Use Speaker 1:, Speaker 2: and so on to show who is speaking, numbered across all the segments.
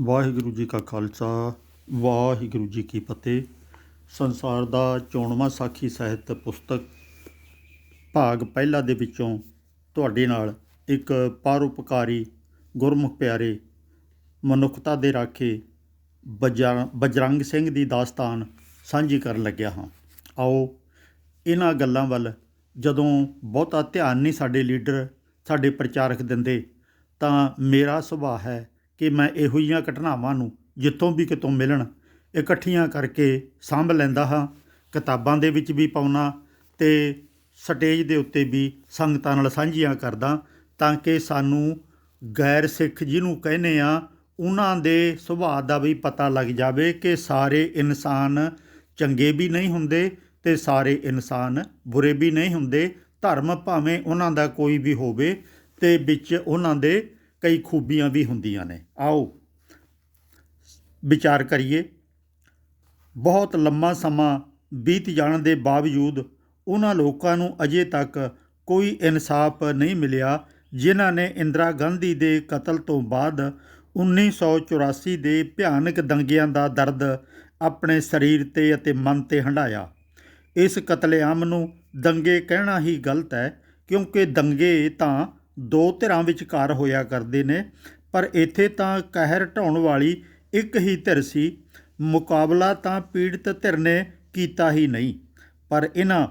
Speaker 1: ਵਾਹਿਗੁਰੂ ਜੀ ਕਾ ਖਾਲਸਾ, ਵਾਹਿਗੁਰੂ ਜੀ ਕੀ ਫਤਿਹ। ਸੰਸਾਰ ਦਾ ਚੋਣਵਾਂ ਸਾਖੀ ਸਾਹਿਤ ਪੁਸਤਕ, ਭਾਗ ਪਹਿਲਾ ਦੇ ਵਿੱਚੋਂ ਤੁਹਾਡੇ ਨਾਲ ਇੱਕ ਪਰਉਪਕਾਰੀ ਗੁਰਮੁਖ ਪਿਆਰੇ ਮਨੁੱਖਤਾ ਦੇ ਰਾਖੇ ਬਜਰ- ਬਜਰੰਗ ਸਿੰਘ ਦੀ ਦਾਸਤਾਨ ਸਾਂਝੀ ਕਰਨ ਲੱਗਿਆ ਹਾਂ। ਆਓ, ਇਹਨਾਂ ਗੱਲਾਂ ਵੱਲ ਜਦੋਂ ਬਹੁਤਾ ਧਿਆਨ ਨਹੀਂ ਸਾਡੇ ਲੀਡਰ, ਸਾਡੇ ਪ੍ਰਚਾਰਕ ਦਿੰਦੇ, ਤਾਂ ਮੇਰਾ ਸੁਭਾਅ ਹੈ ਕਿ ਮੈਂ ਇਹੋ ਜਿਹੀਆਂ ਘਟਨਾਵਾਂ ਨੂੰ ਜਿੱਥੋਂ ਵੀ ਕਿਤੋਂ ਮਿਲਣ, ਇਕੱਠੀਆਂ ਕਰਕੇ ਸਾਂਭ ਲੈਂਦਾ ਹਾਂ, ਕਿਤਾਬਾਂ ਦੇ ਵਿੱਚ ਵੀ ਪਾਉਣਾ ਤੇ ਸਟੇਜ ਦੇ ਉੱਤੇ ਵੀ ਸੰਗਤਾਂ ਨਾਲ ਸਾਂਝੀਆਂ ਕਰਦਾ ਤਾਂ ਕਿ ਸਾਨੂੰ ਗੈਰ ਸਿੱਖ ਜਿਹਨੂੰ ਕਹਿੰਦੇ ਆ, ਉਹਨਾਂ ਦੇ ਸੁਭਾਅ ਦਾ ਵੀ ਪਤਾ ਲੱਗ ਜਾਵੇ ਕਿ ਸਾਰੇ ਇਨਸਾਨ ਚੰਗੇ ਵੀ ਨਹੀਂ ਹੁੰਦੇ ਤੇ ਸਾਰੇ ਇਨਸਾਨ ਬੁਰੇ ਵੀ ਨਹੀਂ ਹੁੰਦੇ। ਧਰਮ ਭਾਵੇਂ ਉਹਨਾਂ ਦਾ ਕੋਈ ਵੀ ਹੋਵੇ ਤੇ ਵਿੱਚ ਉਹਨਾਂ ਦੇ ਕਈ ਖੂਬੀਆਂ ਵੀ ਹੁੰਦੀਆਂ ਨੇ। ਆਓ ਵਿਚਾਰ ਕਰੀਏ। ਬਹੁਤ ਲੰਮਾ ਸਮਾਂ ਬੀਤ ਜਾਣ ਦੇ ਬਾਵਜੂਦ ਉਹਨਾਂ ਲੋਕਾਂ ਨੂੰ ਅਜੇ ਤੱਕ ਕੋਈ ਇਨਸਾਫ ਨਹੀਂ ਮਿਲਿਆ, ਜਿਨ੍ਹਾਂ ਨੇ ਇੰਦਰਾ ਗਾਂਧੀ ਦੇ ਕਤਲ ਤੋਂ ਬਾਅਦ 1984 ਦੇ ਭਿਆਨਕ ਦੰਗਿਆਂ ਦਾ ਦਰਦ ਆਪਣੇ ਸਰੀਰ ਤੇ ਅਤੇ ਮਨ ਤੇ ਹੰਢਾਇਆ। ਇਸ ਕਤਲੇਆਮ ਨੂੰ ਦੰਗੇ ਕਹਿਣਾ ਹੀ ਗਲਤ ਹੈ, ਕਿਉਂਕਿ ਦੰਗੇ ਤਾਂ ਦੋ ਧਿਰਾਂ ਵਿਚਕਾਰ ਹੋਇਆ ਕਰਦੇ ਨੇ, ਪਰ ਇੱਥੇ ਤਾਂ ਕਹਿਰ ਢਾਉਣ ਵਾਲੀ ਇੱਕ ਹੀ ਧਿਰ ਸੀ। ਮੁਕਾਬਲਾ ਤਾਂ ਪੀੜਤ ਧਿਰ ਨੇ ਕੀਤਾ ਹੀ ਨਹੀਂ, ਪਰ ਇਹਨਾਂ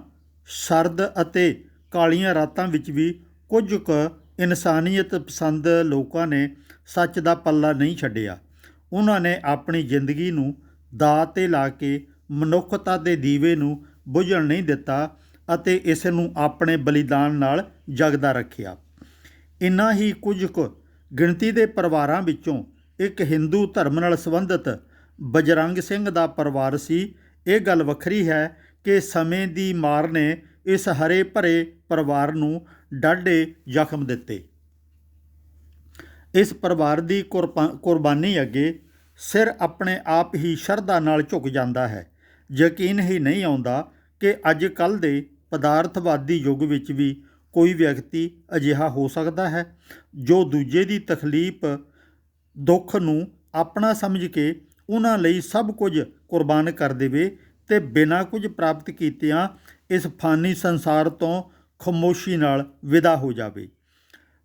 Speaker 1: ਸਰਦ ਅਤੇ ਕਾਲੀਆਂ ਰਾਤਾਂ ਵਿੱਚ ਵੀ ਕੁਝ ਕੁ ਇਨਸਾਨੀਅਤ ਪਸੰਦ ਲੋਕਾਂ ਨੇ ਸੱਚ ਦਾ ਪੱਲਾ ਨਹੀਂ ਛੱਡਿਆ। ਉਹਨਾਂ ਨੇ ਆਪਣੀ ਜ਼ਿੰਦਗੀ ਨੂੰ ਦਾਅ ਤੇ ਲਾ ਕੇ ਮਨੁੱਖਤਾ ਦੇ ਦੀਵੇ ਨੂੰ ਬੁਝਣ ਨਹੀਂ ਦਿੱਤਾ ਅਤੇ ਇਸ ਨੂੰ ਆਪਣੇ ਬਲੀਦਾਨ ਨਾਲ ਜਗਦਾ ਰੱਖਿਆ। ਇਨ੍ਹਾਂ ਹੀ ਕੁਝ ਕੁ ਗਿਣਤੀ ਦੇ ਪਰਿਵਾਰਾਂ ਵਿੱਚੋਂ ਇੱਕ ਹਿੰਦੂ ਧਰਮ ਨਾਲ ਸੰਬੰਧਿਤ ਬਜਰੰਗ ਸਿੰਘ ਦਾ ਪਰਿਵਾਰ ਸੀ। ਇਹ ਗੱਲ ਵੱਖਰੀ ਹੈ ਕਿ ਸਮੇਂ ਦੀ ਮਾਰ ਨੇ ਇਸ ਹਰੇ ਭਰੇ ਪਰਿਵਾਰ ਨੂੰ ਡਾਢੇ ਜ਼ਖਮ ਦਿੱਤੇ। ਇਸ ਪਰਿਵਾਰ ਦੀ ਕੁਰਬਾ- ਕੁਰਬਾਨੀ ਅੱਗੇ ਸਿਰ ਆਪਣੇ ਆਪ ਹੀ ਸ਼ਰਧਾ ਨਾਲ ਝੁਕ ਜਾਂਦਾ ਹੈ। ਯਕੀਨ ਹੀ ਨਹੀਂ ਆਉਂਦਾ ਕਿ ਅੱਜ ਕੱਲ ਦੇ ਪਦਾਰਥਵਾਦੀ ਯੁੱਗ ਵਿੱਚ ਵੀ ਕੋਈ ਵਿਅਕਤੀ ਅਜਿਹਾ ਹੋ ਸਕਦਾ ਹੈ, ਜੋ ਦੂਜੇ ਦੀ ਤਕਲੀਫ, ਦੁੱਖ ਨੂੰ ਆਪਣਾ ਸਮਝ ਕੇ ਉਹਨਾਂ ਲਈ ਸਭ ਕੁਝ ਕੁਰਬਾਨ ਕਰ ਦੇਵੇ ਤੇ ਬਿਨਾਂ ਕੁਝ ਪ੍ਰਾਪਤ ਕੀਤਿਆਂ ਇਸ ਫਾਨੀ ਸੰਸਾਰ ਤੋਂ ਖਾਮੋਸ਼ੀ ਨਾਲ ਵਿਦਾ ਹੋ ਜਾਵੇ।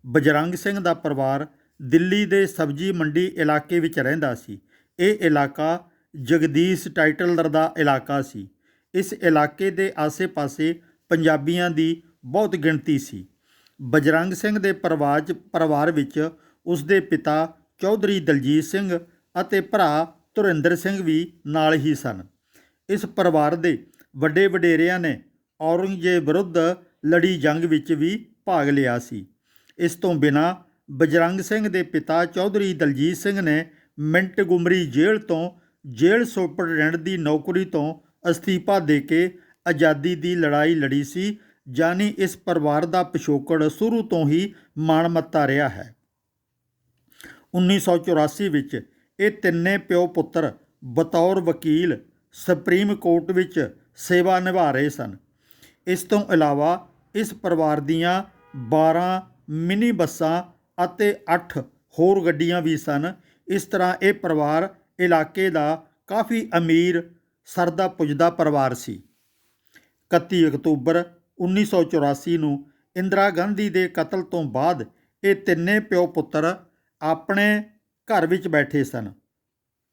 Speaker 1: ਬਜਰੰਗ ਸਿੰਘ ਦਾ ਪਰਿਵਾਰ ਦਿੱਲੀ ਦੇ ਸਬਜ਼ੀ ਮੰਡੀ ਇਲਾਕੇ ਵਿੱਚ ਰਹਿੰਦਾ ਸੀ। ਇਹ ਇਲਾਕਾ ਜਗਦੀਸ਼ ਟਾਈਟਲਰ ਦਾ ਇਲਾਕਾ ਸੀ। ਇਸ ਇਲਾਕੇ ਦੇ ਆਸੇ-ਪਾਸੇ ਪੰਜਾਬੀਆਂ ਦੀ ਬਹੁਤ ਗਿਣਤੀ ਸੀ। ਬਜਰੰਗ ਸਿੰਘ ਦੇ ਪਰਿਵਾਰ 'ਚ ਪਰਿਵਾਰ ਵਿੱਚ ਉਸ ਦੇ ਪਿਤਾ ਚੌਧਰੀ ਦਲਜੀਤ ਸਿੰਘ ਅਤੇ ਭਰਾ ਧੁਰਿੰਦਰ ਸਿੰਘ ਵੀ ਨਾਲ ਹੀ ਸਨ। ਇਸ ਪਰਿਵਾਰ ਦੇ ਵੱਡੇ ਵਡੇਰਿਆਂ ਨੇ ਔਰੰਗਜ਼ੇਬ ਵਿਰੁੱਧ ਲੜੀ ਜੰਗ ਵਿੱਚ ਵੀ ਭਾਗ ਲਿਆ ਸੀ। ਇਸ ਤੋਂ ਬਿਨਾ ਬਜਰੰਗ ਸਿੰਘ ਦੇ ਪਿਤਾ ਚੌਧਰੀ ਦਲਜੀਤ ਸਿੰਘ ਨੇ ਮਿੰਟ ਗੁਮਰੀ ਜੇਲ੍ਹ ਤੋਂ ਜੇਲ੍ਹ ਸੁਪਰਡੈਂਟ ਦੀ ਨੌਕਰੀ ਤੋਂ ਅਸਤੀਫਾ ਦੇ ਕੇ ਆਜ਼ਾਦੀ ਦੀ ਲੜਾਈ ਲੜੀ ਸੀ ਜਾਨੀ ਇਸ ਪਰਿਵਾਰ ਦਾ ਪਿਛੋਕੜ ਸ਼ੁਰੂ ਤੋਂ ਹੀ ਮਾਣਮੱਤਾ ਰਿਹਾ ਹੈ। 1984 ਵਿੱਚ ਇਹ ਤਿੰਨੇ ਪਿਓ ਪੁੱਤਰ ਬਤੌਰ ਵਕੀਲ ਸੁਪਰੀਮ ਕੋਰਟ ਵਿੱਚ ਸੇਵਾ ਨਿਭਾ ਰਹੇ ਸਨ। ਇਸ ਤੋਂ ਇਲਾਵਾ ਇਸ ਪਰਿਵਾਰ ਦੀਆਂ 12 ਮਿਨੀ ਬੱਸਾਂ ਅਤੇ 8 ਹੋਰ ਗੱਡੀਆਂ ਵੀ ਸਨ। ਇਸ ਤਰ੍ਹਾਂ ਇਹ ਪਰਿਵਾਰ ਇਲਾਕੇ ਦਾ ਕਾਫੀ ਅਮੀਰ ਸਰਦਾ ਪੁੱਜਦਾ ਪਰਿਵਾਰ ਸੀ। 31 ਅਕਤੂਬਰ 1984 ਨੂੰ ਇੰਦਰਾ ਗਾਂਧੀ ਦੇ ਕਤਲ ਤੋਂ ਬਾਅਦ ਇਹ ਤਿੰਨੇ ਪਿਓ ਪੁੱਤਰ ਆਪਣੇ ਘਰ ਵਿੱਚ ਬੈਠੇ ਸਨ।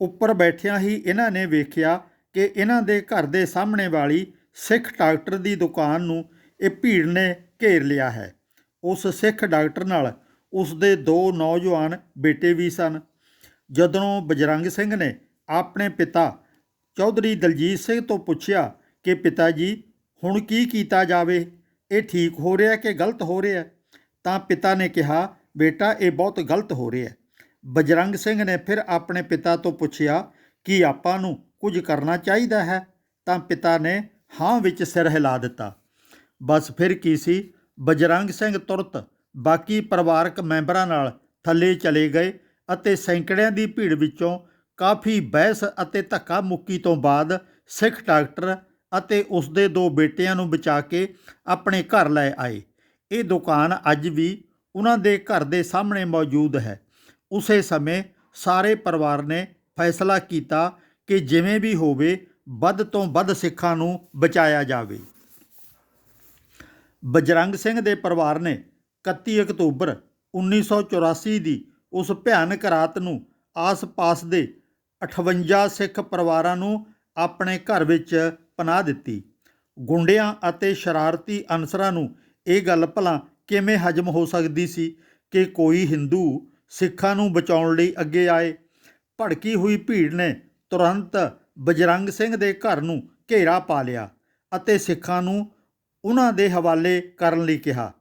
Speaker 1: ਉੱਪਰ ਬੈਠਿਆਂ ਹੀ ਇਹਨਾਂ ਨੇ ਵੇਖਿਆ ਕਿ ਇਹਨਾਂ ਦੇ ਘਰ ਦੇ ਸਾਹਮਣੇ ਵਾਲੀ ਸਿੱਖ ਡਾਕਟਰ ਦੀ ਦੁਕਾਨ ਨੂੰ ਇਹ ਭੀੜ ਨੇ ਘੇਰ ਲਿਆ ਹੈ। ਉਸ ਸਿੱਖ ਡਾਕਟਰ ਨਾਲ ਉਸ ਦੇ ਦੋ ਨੌਜਵਾਨ ਬੇਟੇ ਵੀ ਸਨ। ਜਦੋਂ ਬਜਰੰਗ ਸਿੰਘ ਨੇ ਆਪਣੇ ਪਿਤਾ ਚੌਧਰੀ ਦਲਜੀਤ ਸਿੰਘ ਤੋਂ ਪੁੱਛਿਆ ਕਿ ਪਿਤਾ ਜੀ ਹੁਣ ਕੀ ਕੀਤਾ ਜਾਵੇ? ਇਹ ਠੀਕ ਹੋ ਰਿਹਾ ਕਿ ਗਲਤ ਹੋ ਰਿਹਾ? ਤਾਂ ਪਿਤਾ ਨੇ ਕਿਹਾ, ਬੇਟਾ, ਇਹ ਬਹੁਤ ਗਲਤ ਹੋ ਰਿਹਾ ਬਜਰੰਗ ਸਿੰਘ ਨੇ ਫਿਰ ਆਪਣੇ ਪਿਤਾ ਤੋਂ ਪੁੱਛਿਆ, ਕਿ ਆਪਾਂ ਨੂੰ ਕੁਝ ਕਰਨਾ ਚਾਹੀਦਾ ਹੈ? ਤਾਂ ਪਿਤਾ ਨੇ, ਹਾਂ, ਵਿੱਚ ਸਿਰ ਹਿਲਾ ਦਿੱਤਾ। ਬਸ ਫਿਰ ਕੀ ਸੀ? ਬਜਰੰਗ ਸਿੰਘ ਤੁਰਤ ਬਾਕੀ ਪਰਿਵਾਰਕ ਮੈਂਬਰਾਂ ਨਾਲ ਥੱਲੇ ਚਲੇ ਗਏ ਅਤੇ ਸੈਂਕੜਿਆਂ ਦੀ ਭੀੜ ਵਿੱਚੋਂ ਕਾਫੀ ਬਹਿਸ ਅਤੇ ਧੱਕਾ ਮੁੱਕੀ ਤੋਂ ਬਾਅਦ ਸਿੱਖ ਡਾਕਟਰ ਅਤੇ ਉਸ ਦੇ ਦੋ ਬੇਟਿਆਂ ਨੂੰ ਬਚਾ ਕੇ ਆਪਣੇ ਘਰ ਲੈ ਆਏ। ਇਹ ਦੁਕਾਨ ਅੱਜ ਵੀ ਉਹਨਾਂ ਦੇ ਘਰ ਦੇ ਸਾਹਮਣੇ ਮੌਜੂਦ ਹੈ। ਉਸੇ ਸਮੇਂ ਸਾਰੇ ਪਰਿਵਾਰ ਨੇ ਫੈਸਲਾ ਕੀਤਾ ਕਿ ਜਿਵੇਂ ਵੀ ਹੋਵੇ, ਵੱਧ ਤੋਂ ਵੱਧ ਸਿੱਖਾਂ ਨੂੰ ਬਚਾਇਆ ਜਾਵੇ। ਬਜਰੰਗ ਸਿੰਘ ਦੇ ਪਰਿਵਾਰ ਨੇ 31 ਅਕਤੂਬਰ 1984 ਦੀ ਉਸ ਭਿਆਨਕ ਰਾਤ ਨੂੰ ਆਸ-ਪਾਸ ਦੇ 58 ਸਿੱਖ ਪਰਿਵਾਰਾਂ ਨੂੰ ਆਪਣੇ ਘਰ ਵਿੱਚ ਪਨਾਹ ਦਿੱਤੀ। ਗੁੰਡਿਆਂ ਅਤੇ ਸ਼ਰਾਰਤੀ ਅਨਸਰਾਂ ਨੂੰ ਇਹ ਗੱਲ ਭਲਾ ਕਿਵੇਂ ਹਜਮ ਹੋ ਸਕਦੀ ਸੀ ਕਿ ਕੋਈ ਹਿੰਦੂ ਸਿੱਖਾਂ ਨੂੰ ਬਚਾਉਣ ਲਈ ਅੱਗੇ ਆਏ? ਭੜਕੀ ਹੋਈ ਭੀੜ ਨੇ ਤੁਰੰਤ ਬਜਰੰਗ ਸਿੰਘ ਦੇ ਘਰ ਨੂੰ ਘੇਰਾ ਪਾ ਲਿਆ ਅਤੇ ਸਿੱਖਾਂ ਨੂੰ ਉਹਨਾਂ ਦੇ ਹਵਾਲੇ ਕਰਨ ਲਈ ਕਿਹਾ।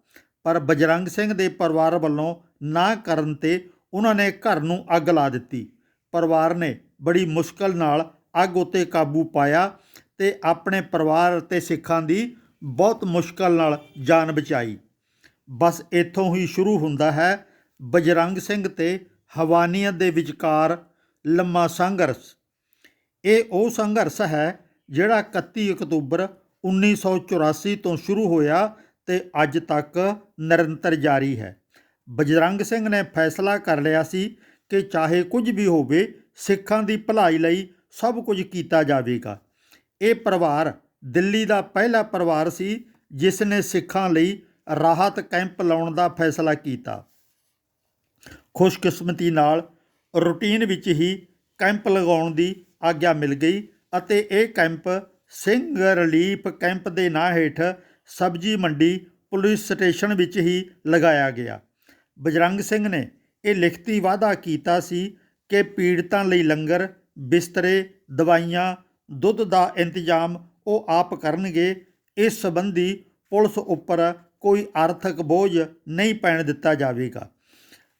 Speaker 1: ਪਰ ਬਜਰੰਗ ਸਿੰਘ ਦੇ ਪਰਿਵਾਰ ਵੱਲੋਂ ਨਾ ਕਰਨ ਤੇ ਉਹਨਾਂ ਨੇ ਘਰ ਨੂੰ ਅੱਗ ਲਾ ਦਿੱਤੀ। ਪਰਿਵਾਰ ਨੇ ਬੜੀ ਮੁਸ਼ਕਲ ਨਾਲ ਅੱਗ ਉਤੇ ਕਾਬੂ ਪਾਇਆ ਤੇ ਆਪਣੇ ਪਰਿਵਾਰ ਅਤੇ ਸਿੱਖਾਂ ਦੀ ਬਹੁਤ ਮੁਸ਼ਕਲ ਨਾਲ ਜਾਨ ਬਚਾਈ। ਬਸ ਇੱਥੋਂ ਹੀ ਸ਼ੁਰੂ ਹੁੰਦਾ ਹੈ ਬਜਰੰਗ ਸਿੰਘ ਤੇ ਹਵਾਨੀਅਤ ਦੇ ਵਿਚਕਾਰ ਲੰਮਾ ਸੰਘਰਸ਼। ਇਹ ਉਹ ਸੰਘਰਸ਼ ਹੈ ਜਿਹੜਾ 31 ਅਕਤੂਬਰ 1984 ਤੋਂ ਸ਼ੁਰੂ ਹੋਇਆ ਤੇ ਅੱਜ ਤੱਕ ਨਿਰੰਤਰ ਜਾਰੀ ਹੈ। ਬਜਰੰਗ ਸਿੰਘ ਨੇ ਫੈਸਲਾ ਕਰ ਲਿਆ ਸੀ ਕਿ ਚਾਹੇ ਕੁਝ ਵੀ ਹੋਵੇ, ਸਿੱਖਾਂ ਦੀ ਭਲਾਈ ਲਈ ਸਭ ਕੁਝ ਕੀਤਾ ਜਾਵੇਗਾ। ਇਹ ਪਰਿਵਾਰ ਦਿੱਲੀ ਦਾ ਪਹਿਲਾ ਪਰਿਵਾਰ ਸੀ, ਜਿਸ ਨੇ ਸਿੱਖਾਂ ਲਈ ਰਾਹਤ ਕੈਂਪ ਲਾਉਣ ਦਾ ਫੈਸਲਾ ਕੀਤਾ। ਖੁਸ਼ਕਿਸਮਤੀ ਨਾਲ ਰੂਟੀਨ ਵਿੱਚ ਹੀ ਕੈਂਪ ਲਗਾਉਣ ਦੀ ਆਗਿਆ ਮਿਲ ਗਈ ਅਤੇ ਇਹ ਕੈਂਪ ਸਿੰਘ ਰਿਲੀਫ ਕੈਂਪ ਦੇ ਨਾਂ ਹੇਠ ਸਬਜੀ ਮੰਡੀ ਪੁਲਿਸ ਸਟੇਸ਼ਨ ਵਿੱਚ ਹੀ ਲਗਾਇਆ ਗਿਆ। ਬਜਰੰਗ ਸਿੰਘ ਨੇ ਇਹ ਲਿਖਤੀ ਵਾਅਦਾ ਕੀਤਾ ਸੀ ਕਿ ਪੀੜਤਾਂ ਲਈ ਲੰਗਰ, ਬਿਸਤਰੇ, ਦਵਾਈਆਂ ਦੁੱਧ ਦਾ ਇੰਤਜ਼ਾਮ ਉਹ ਆਪ ਕਰਨਗੇ, ਇਸ ਸੰਬੰਧੀ ਪੁਲਿਸ ਉੱਪਰ ਕੋਈ ਆਰਥਿਕ ਬੋਝ ਨਹੀਂ ਪੈਣ ਦਿੱਤਾ ਜਾਵੇਗਾ।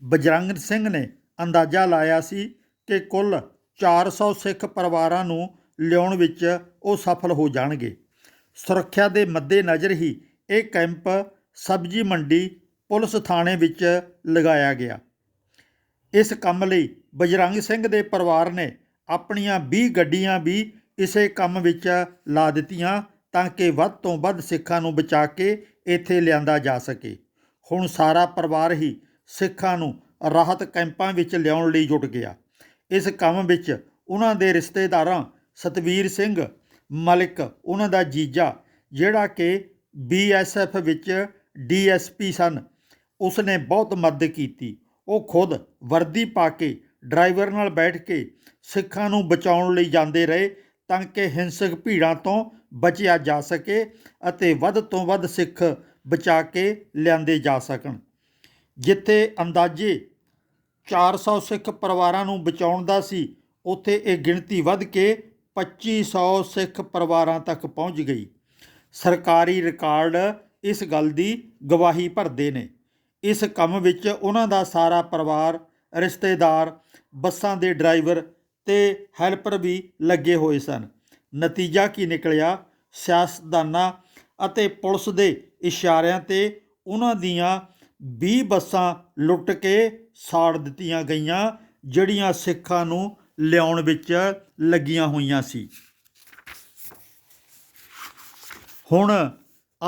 Speaker 1: ਬਜਰੰਗ ਸਿੰਘ ਨੇ ਅੰਦਾਜ਼ਾ ਲਾਇਆ ਸੀ ਕਿ ਕੁੱਲ 400 ਸਿੱਖ ਪਰਿਵਾਰਾਂ ਨੂੰ ਲਿਆਉਣ ਵਿੱਚ ਉਹ ਸਫਲ ਹੋ ਜਾਣਗੇ। ਸੁਰੱਖਿਆ ਦੇ ਮੱਦੇਨਜ਼ਰ ਹੀ ਇਹ ਕੈਂਪ ਸਬਜੀ ਮੰਡੀ ਪੁਲਿਸ ਥਾਣੇ ਵਿੱਚ ਲਗਾਇਆ ਗਿਆ। ਇਸ ਕੰਮ ਲਈ ਬਜਰੰਗ ਸਿੰਘ ਦੇ ਪਰਿਵਾਰ ਨੇ ਆਪਣੀਆਂ 20 ਗੱਡੀਆਂ ਵੀ ਇਸੇ ਕੰਮ ਵਿੱਚ ਲਾ ਦਿੱਤੀਆਂ ਤਾਂ ਕਿ ਵੱਧ ਤੋਂ ਵੱਧ ਸਿੱਖਾਂ ਨੂੰ ਬਚਾ ਕੇ ਇੱਥੇ ਲਿਆਂਦਾ ਜਾ ਸਕੇ। ਹੁਣ ਸਾਰਾ ਪਰਿਵਾਰ ਹੀ ਸਿੱਖਾਂ ਨੂੰ ਰਾਹਤ ਕੈਂਪਾਂ ਵਿੱਚ ਲਿਆਉਣ ਲਈ ਜੁਟ ਗਿਆ। ਇਸ ਕੰਮ ਵਿੱਚ ਉਹਨਾਂ ਦੇ ਰਿਸ਼ਤੇਦਾਰਾਂ ਸਤਵੀਰ ਸਿੰਘ, ਮਲਿਕ, ਉਹਨਾਂ ਦਾ ਜੀਜਾ, ਜਿਹੜਾ ਕਿ ਬੀਐਸਐਫ ਵਿੱਚ ਡੀਐਸਪੀ ਸਨ ਉਸ ਨੇ ਬਹੁਤ ਮਦਦ ਕੀਤੀ। ਉਹ ਖੁਦ ਵਰਦੀ ਪਾ ਕੇ ਡਰਾਈਵਰ ਨਾਲ ਬੈਠ ਕੇ ਸਿੱਖਾਂ ਨੂੰ ਬਚਾਉਣ ਲਈ ਜਾਂਦੇ ਰਹੇ ਤਾਂ ਕਿ ਹਿੰਸਕ ਭੀੜਾਂ ਤੋਂ ਬਚਿਆ ਜਾ ਸਕੇ ਅਤੇ ਵੱਧ ਤੋਂ ਵੱਧ ਸਿੱਖ ਬਚਾ ਕੇ ਲਿਆਂਦੇ ਜਾ ਸਕਣ। ਜਿੱਥੇ ਅੰਦਾਜ਼ੇ 400 ਸਿੱਖ ਪਰਿਵਾਰਾਂ ਨੂੰ ਬਚਾਉਣ ਦਾ ਸੀ, ਉੱਥੇ ਇਹ ਗਿਣਤੀ ਵੱਧ ਕੇ 2500 ਸਿੱਖ ਪਰਿਵਾਰਾਂ ਤੱਕ ਪਹੁੰਚ ਗਈ। ਸਰਕਾਰੀ ਰਿਕਾਰਡ ਇਸ ਗੱਲ ਦੀ ਗਵਾਹੀ ਭਰਦੇ ਨੇ। ਇਸ ਕੰਮ ਵਿੱਚ ਉਹਨਾਂ ਦਾ ਸਾਰਾ ਪਰਿਵਾਰ, ਰਿਸ਼ਤੇਦਾਰ, ਬੱਸਾਂ ਦੇ ਡਰਾਈਵਰ ਤੇ ਹੈਲਪਰ ਵੀ ਲੱਗੇ ਹੋਏ ਸਨ। ਨਤੀਜਾ ਕੀ ਨਿਕਲਿਆ? ਸਿਆਸਤਦਾਨਾਂ ਅਤੇ ਪੁਲਿਸ ਦੇ ਇਸ਼ਾਰਿਆਂ ਤੇ ਉਹਨਾਂ ਦੀਆਂ 20 ਬੱਸਾਂ ਲੁੱਟ ਕੇ ਸਾੜ ਦਿੱਤੀਆਂ ਗਈਆਂ, ਜਿਹੜੀਆਂ ਸਿੱਖਾਂ ਨੂੰ ਲਿਆਉਣ ਵਿੱਚ ਲੱਗੀਆਂ ਹੋਈਆਂ ਸੀ। ਹੁਣ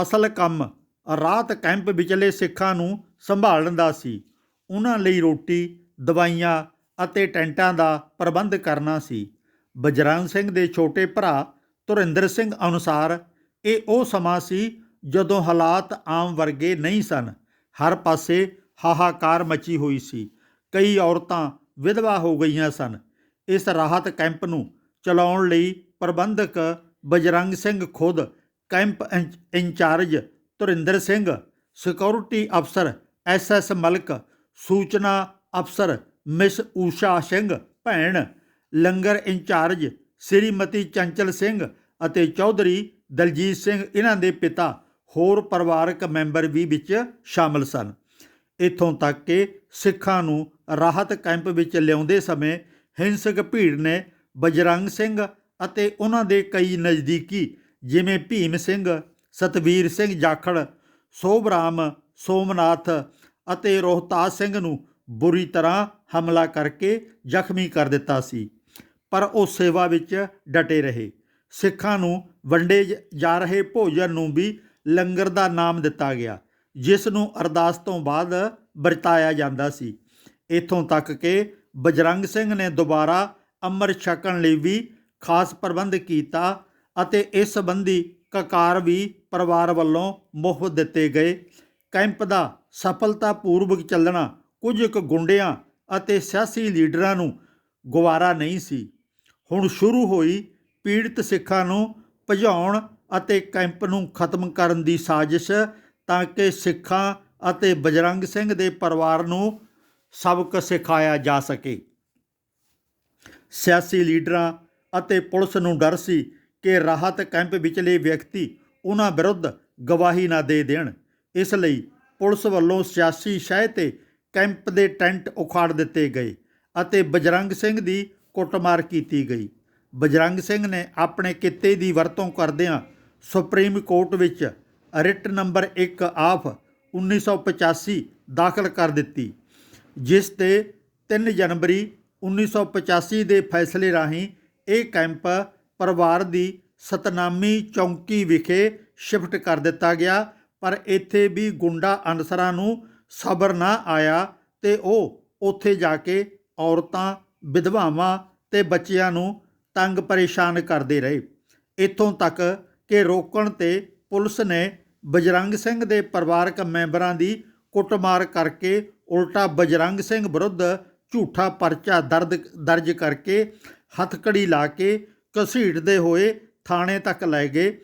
Speaker 1: ਅਸਲ ਕੰਮ ਰਾਤ ਕੈਂਪ ਵਿਚਲੇ ਸਿੱਖਾਂ ਨੂੰ ਸੰਭਾਲਣ ਦਾ ਸੀ। ਉਹਨਾਂ ਲਈ ਰੋਟੀ, ਦਵਾਈਆਂ ਅਤੇ ਟੈਂਟਾਂ ਦਾ ਪ੍ਰਬੰਧ ਕਰਨਾ ਸੀ। ਬਜਰੰਗ ਸਿੰਘ ਦੇ ਛੋਟੇ ਭਰਾ ਧੁਰਿੰਦਰ ਸਿੰਘ ਅਨੁਸਾਰ ਇਹ ਉਹ ਸਮਾਂ ਸੀ ਜਦੋਂ ਹਾਲਾਤ ਆਮ ਵਰਗੇ ਨਹੀਂ ਸਨ। ਹਰ ਪਾਸੇ ਹਾਹਾਕਾਰ ਮਚੀ ਹੋਈ ਸੀ। ਕਈ ਔਰਤਾਂ ਵਿਧਵਾ ਹੋ ਗਈਆਂ ਸਨ। ਇਸ ਰਾਹਤ ਕੈਂਪ ਨੂੰ ਚਲਾਉਣ ਲਈ ਪ੍ਰਬੰਧਕ ਬਜਰੰਗ ਸਿੰਘ ਖੁਦ ਕੈਂਪ ਇੰਚ- ਇੰਚਾਰਜ ਧੁਰਿੰਦਰ ਸਿੰਘ, ਸਿਕਿਉਰਿਟੀ ਅਫਸਰ ਐਸਐਸ ਮਲਕ, ਸੂਚਨਾ ਅਫਸਰ ਮਿਸ ਊਸ਼ਾ ਸਿੰਘ ਭੈਣ, ਲੰਗਰ ਇੰਚਾਰਜ ਸ੍ਰੀਮਤੀ ਚੰਚਲ ਸਿੰਘ ਅਤੇ ਚੌਧਰੀ ਦਲਜੀਤ ਸਿੰਘ ਇਹਨਾਂ ਦੇ ਪਿਤਾ ਹੋਰ ਪਰਿਵਾਰਕ ਮੈਂਬਰ ਵੀ ਵਿੱਚ ਸ਼ਾਮਲ ਸਨ। ਇੱਥੋਂ ਤੱਕ ਕਿ ਸਿੱਖਾਂ ਨੂੰ ਰਾਹਤ ਕੈਂਪ ਵਿੱਚ ਲਿਆਉਂਦੇ ਸਮੇਂ ਹਿੰਸਕ ਭੀੜ ਨੇ ਬਜਰੰਗ ਸਿੰਘ ਅਤੇ ਉਹਨਾਂ ਦੇ ਕਈ ਨਜ਼ਦੀਕੀ, ਜਿਵੇਂ ਭੀਮ ਸਿੰਘ, ਸਤਵੀਰ ਸਿੰਘ ਜਾਖੜ, ਸੋਭਰਾਮ ਸੋਮਨਾਥ ਅਤੇ ਰੋਹਤਾਸ ਸਿੰਘ ਨੂੰ ਬੁਰੀ ਤਰ੍ਹਾਂ ਹਮਲਾ ਕਰਕੇ ਜ਼ਖਮੀ ਕਰ ਦਿੱਤਾ ਸੀ। ਪਰ ਉਹ ਸੇਵਾ ਵਿੱਚ ਡਟੇ ਰਹੇ। ਸਿੱਖਾਂ ਨੂੰ ਵੰਡੇ ਜ- ਜਾ ਰਹੇ ਭੋਜਨ ਨੂੰ ਵੀ ਲੰਗਰ ਦਾ ਨਾਮ ਦਿੱਤਾ ਗਿਆ, ਜਿਸ ਨੂੰ ਅਰਦਾਸ ਤੋਂ ਬਾਅਦ ਵਰਤਾਇਆ ਜਾਂਦਾ ਸੀ। ਇੱਥੋਂ ਤੱਕ ਕਿ ਬਜਰੰਗ ਸਿੰਘ ਨੇ ਦੁਬਾਰਾ ਅੰਮ੍ਰਿਤ ਛਕਣ ਲਈ ਵੀ ਖਾਸ ਪ੍ਰਬੰਧ ਕੀਤਾ ਅਤੇ ਇਸ ਸੰਬੰਧੀ ਕਕਾਰ ਵੀ ਪਰਿਵਾਰ ਵੱਲੋਂ ਮੁਫਤ ਦਿੱਤੇ ਗਏ। ਕੈਂਪ ਦਾ ਸਫਲਤਾਪੂਰਵਕ ਚੱਲਣਾ ਕੁਝ ਕੁ ਗੁੰਡਿਆਂ ਅਤੇ ਸਿਆਸੀ ਲੀਡਰਾਂ ਨੂੰ ਗਵਾਰਾ ਨਹੀਂ ਸੀ। ਹੁਣ ਸ਼ੁਰੂ ਹੋਈ ਪੀੜਤ ਸਿੱਖਾਂ ਨੂੰ ਭਜਾਉਣ ਅਤੇ ਕੈਂਪ ਨੂੰ ਖਤਮ ਕਰਨ ਦੀ ਸਾਜ਼ਿਸ਼ ਤਾਂ ਕਿ ਸਿੱਖਾਂ ਅਤੇ ਬਜਰੰਗ ਸਿੰਘ ਦੇ ਪਰਿਵਾਰ ਨੂੰ ਸਬਕ ਸਿਖਾਇਆ ਜਾ ਸਕੇ। ਸਿਆਸੀ ਲੀਡਰਾਂ ਅਤੇ ਪੁਲਿਸ ਨੂੰ ਡਰ ਸੀ ਕਿ ਰਾਹਤ ਕੈਂਪ ਵਿਚਲੇ ਵਿਅਕਤੀ ਉਹਨਾਂ ਵਿਰੁੱਧ ਗਵਾਹੀ ਨਾ ਦੇ ਦੇਣ। ਇਸ ਲਈ ਪੁਲਿਸ ਵੱਲੋਂ ਸਿਆਸੀ ਸ਼ਹਿ ਤੇ ਕੈਂਪ ਦੇ ਟੈਂਟ ਉਖਾੜ ਦਿੱਤੇ ਗਏ ਅਤੇ ਬਜਰੰਗ ਸਿੰਘ ਦੀ ਕੁੱਟਮਾਰ ਕੀਤੀ ਗਈ। ਬਜਰੰਗ ਸਿੰਘ ਨੇ ਆਪਣੇ ਕਿੱਤੇ ਦੀ ਵਰਤੋਂ ਕਰਦਿਆਂ ਸੁਪਰੀਮ ਕੋਰਟ ਵਿੱਚ ਰਿਟ ਨੰਬਰ 1 ਆਫ 1985 ਦਾਖਲ ਕਰ ਦਿੱਤੀ, ਜਿਸ ਤੇ 3 ਜਨਵਰੀ 1985 ਦੇ ਫੈਸਲੇ ਰਾਹੀਂ ਇਹ ਕੈਂਪ ਪਰਿਵਾਰ ਦੀ ਸਤਨਾਮੀ ਚੌਂਕੀ ਵਿਖੇ ਸ਼ਿਫਟ ਕਰ ਦਿੱਤਾ ਗਿਆ। ਪਰ ਇੱਥੇ ਵੀ ਗੁੰਡਾ ਅਨਸਰਾਂ ਨੂੰ ਸਬਰ ਨਾ ਆਇਆ ਤੇ ਉਹ ਉੱਥੇ ਜਾ ਕੇ ਔਰਤਾਂ, ਵਿਧਵਾਵਾਂ ਤੇ ਬੱਚਿਆਂ ਨੂੰ ਤੰਗ ਪਰੇਸ਼ਾਨ ਕਰਦੇ ਰਹੇ। ਇੱਥੋਂ ਤੱਕ ਕਿ ਰੋਕਣ ਤੇ ਪੁਲਿਸ ਨੇ ਬਜਰੰਗ ਸਿੰਘ ਦੇ ਪਰਿਵਾਰਕ ਮੈਂਬਰਾਂ ਦੀ ਕੁੱਟਮਾਰ ਕਰਕੇ ਉਲਟਾ ਬਜਰੰਗ ਸਿੰਘ ਵਿਰੁੱਧ ਝੂਠਾ ਪਰਚਾ ਦਰਦ, ਦਰਜ ਕਰਕੇ ਹੱਥਕੜੀ ਲਾ ਕੇ ਘਸੀਟਦੇ ਹੋਏ ਥਾਣੇ ਤੱਕ ਲੈ ਗਏ।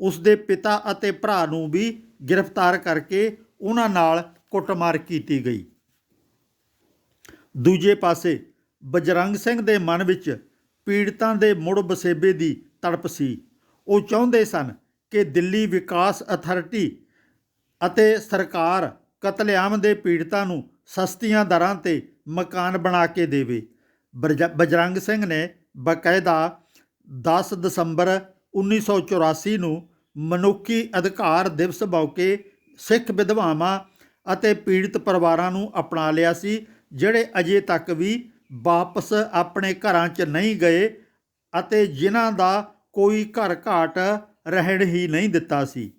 Speaker 1: ਉਸ ਦੇ ਪਿਤਾ ਅਤੇ ਭਰਾ ਨੂੰ ਵੀ ਗ੍ਰਿਫਤਾਰ ਕਰਕੇ ਉਹਨਾਂ ਨਾਲ ਕੁੱਟਮਾਰ ਕੀਤੀ ਗਈ। ਦੂਜੇ ਪਾਸੇ, ਬਜਰੰਗ ਸਿੰਘ ਦੇ ਮਨ ਵਿੱਚ ਪੀੜਤਾਂ ਦੇ ਮੁੜ ਬਸੇਬੇ ਦੀ ਤੜਪ ਸੀ। ਉਹ ਚਾਹੁੰਦੇ ਸਨ ਕਿ ਦਿੱਲੀ ਵਿਕਾਸ ਅਥਾਰਟੀ ਅਤੇ ਸਰਕਾਰ ਕਤਲੇਆਮ ਦੇ ਪੀੜਤਾਂ ਨੂੰ ਸਸਤੀਆਂ ਦਰਾਂ ਤੇ ਮਕਾਨ ਬਣਾ ਕੇ ਦੇਵੇ। ਬਰਜ- ਬਜਰੰਗ ਸਿੰਘ ਨੇ ਬਕਾਇਦਾ 10 ਦਸੰਬਰ 1984 ਨੂੰ ਮਨੁੱਖੀ ਅਧਿਕਾਰ ਦਿਵਸ ਮੌਕੇ ਸਿੱਖ ਵਿਧਵਾਵਾਂ ਅਤੇ ਪੀੜਤ ਪਰਿਵਾਰਾਂ ਨੂੰ ਅਪਣਾ ਲਿਆ ਸੀ, ਜਿਹੜੇ ਅਜੇ ਤੱਕ ਵੀ ਵਾਪਸ ਆਪਣੇ ਘਰਾਂ 'ਚ ਨਹੀਂ ਗਏ ਅਤੇ ਜਿਨ੍ਹਾਂ ਦਾ ਕੋਈ ਘਰ ਘਾਟ ਰਹਿਣ ਹੀ ਨਹੀਂ ਦਿੱਤਾ ਸੀ।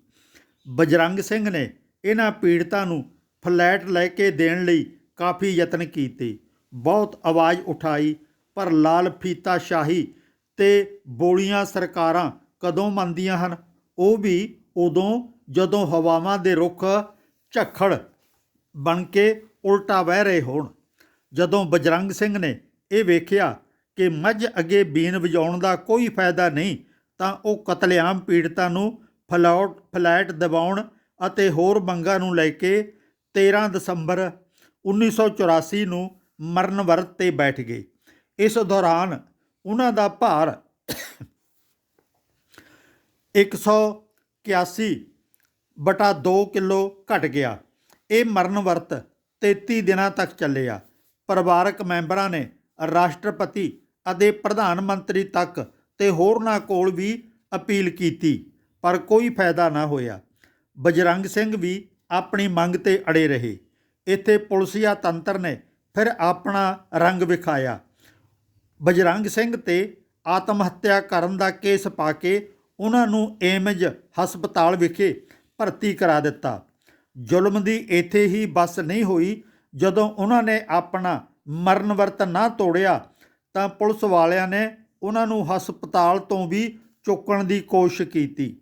Speaker 1: ਬਜਰੰਗ ਸਿੰਘ ਨੇ ਇਹਨਾਂ ਪੀੜਤਾਂ ਨੂੰ ਫਲੈਟ ਲੈ ਕੇ ਦੇਣ ਲਈ ਕਾਫੀ ਯਤਨ ਕੀਤੇ। ਬਹੁਤ ਆਵਾਜ਼ ਉਠਾਈ, ਪਰ ਲਾਲ ਫੀਤਾ ਸ਼ਾਹੀ ਤੇ ਬੋਲੀਆਂ ਸਰਕਾਰਾਂ ਕਦੋਂ ਮੰਨਦੀਆਂ ਹਨ? ਉਹ ਵੀ ਉਦੋਂ, ਜਦੋਂ ਹਵਾਵਾਂ ਦੇ ਰੁੱਖ ਝੱਖੜ ਬਣ ਕੇ ਉਲਟਾ ਵਹਿ ਰਹੇ ਹੋਣ। ਜਦੋਂ ਬਜਰੰਗ ਸਿੰਘ ਨੇ ਇਹ ਵੇਖਿਆ ਕਿ ਮੱਝ ਅੱਗੇ ਬੀਨ ਵਜਾਉਣ ਦਾ ਕੋਈ ਫਾਇਦਾ ਨਹੀਂ, ਤਾਂ ਉਹ ਕਤਲੇਆਮ ਪੀੜਤਾਂ ਨੂੰ ਫਲੌਟ, ਫਲੈਟ ਦਿਵਾਉਣ ਅਤੇ ਹੋਰ ਮੰਗਾਂ ਨੂੰ ਲੈ ਕੇ 13 ਦਸੰਬਰ 1984 ਨੂੰ ਮਰਨ ਵਰਤ ਤੇ ਬੈਠ ਗਏ। ਇਸ ਦੌਰਾਨ ਉਹਨਾਂ ਦਾ ਭਾਰ 181 ਬਟਾ 2 ਕਿਲੋ ਘਟ ਗਿਆ। ਇਹ ਮਰਨ ਵਰਤ 33 ਦਿਨਾਂ ਤੱਕ ਚੱਲਿਆ। ਪਰਿਵਾਰਕ ਮੈਂਬਰਾਂ ਨੇ ਰਾਸ਼ਟਰਪਤੀ ਅਤੇ ਪ੍ਰਧਾਨ ਮੰਤਰੀ ਤੱਕ ਤੇ ਹੋਰਨਾਂ ਕੋਲ ਵੀ ਅਪੀਲ ਕੀਤੀ, ਪਰ ਕੋਈ ਫਾਇਦਾ ਨਾ ਹੋਇਆ। ਬਜਰੰਗ ਸਿੰਘ ਵੀ ਆਪਣੀ ਮੰਗ ਤੇ ਅੜੇ ਰਹੇ। ਇੱਥੇ ਪੁਲਸੀਆ ਤੰਤਰ ਨੇ ਫਿਰ ਆਪਣਾ ਰੰਗ ਵਿਖਾਇਆ। ਬਜਰੰਗ ਸਿੰਘ ਤੇ ਆਤਮ ਹੱਤਿਆ ਕਰਨ ਦਾ ਕੇਸ ਪਾ ਕੇ ਉਹਨਾਂ ਨੂੰ ਏਮਜ ਹਸਪਤਾਲ ਵਿਖੇ ਭਰਤੀ ਕਰਾ ਦਿੱਤਾ। ਜ਼ੁਲਮ ਦੀ ਇੱਥੇ ਹੀ ਬਸ ਨਹੀਂ ਹੋਈ। ਜਦੋਂ ਉਹਨਾਂ ਨੇ ਆਪਣਾ ਮਰਨ ਵਰਤ ਨਾ ਤੋੜਿਆ, ਤਾਂ ਪੁਲਿਸ ਵਾਲਿਆਂ ਨੇ ਉਹਨਾਂ ਨੂੰ ਹਸਪਤਾਲ ਤੋਂ ਵੀ ਚੁੱਕਣ ਦੀ ਕੋਸ਼ਿਸ਼ ਕੀਤੀ।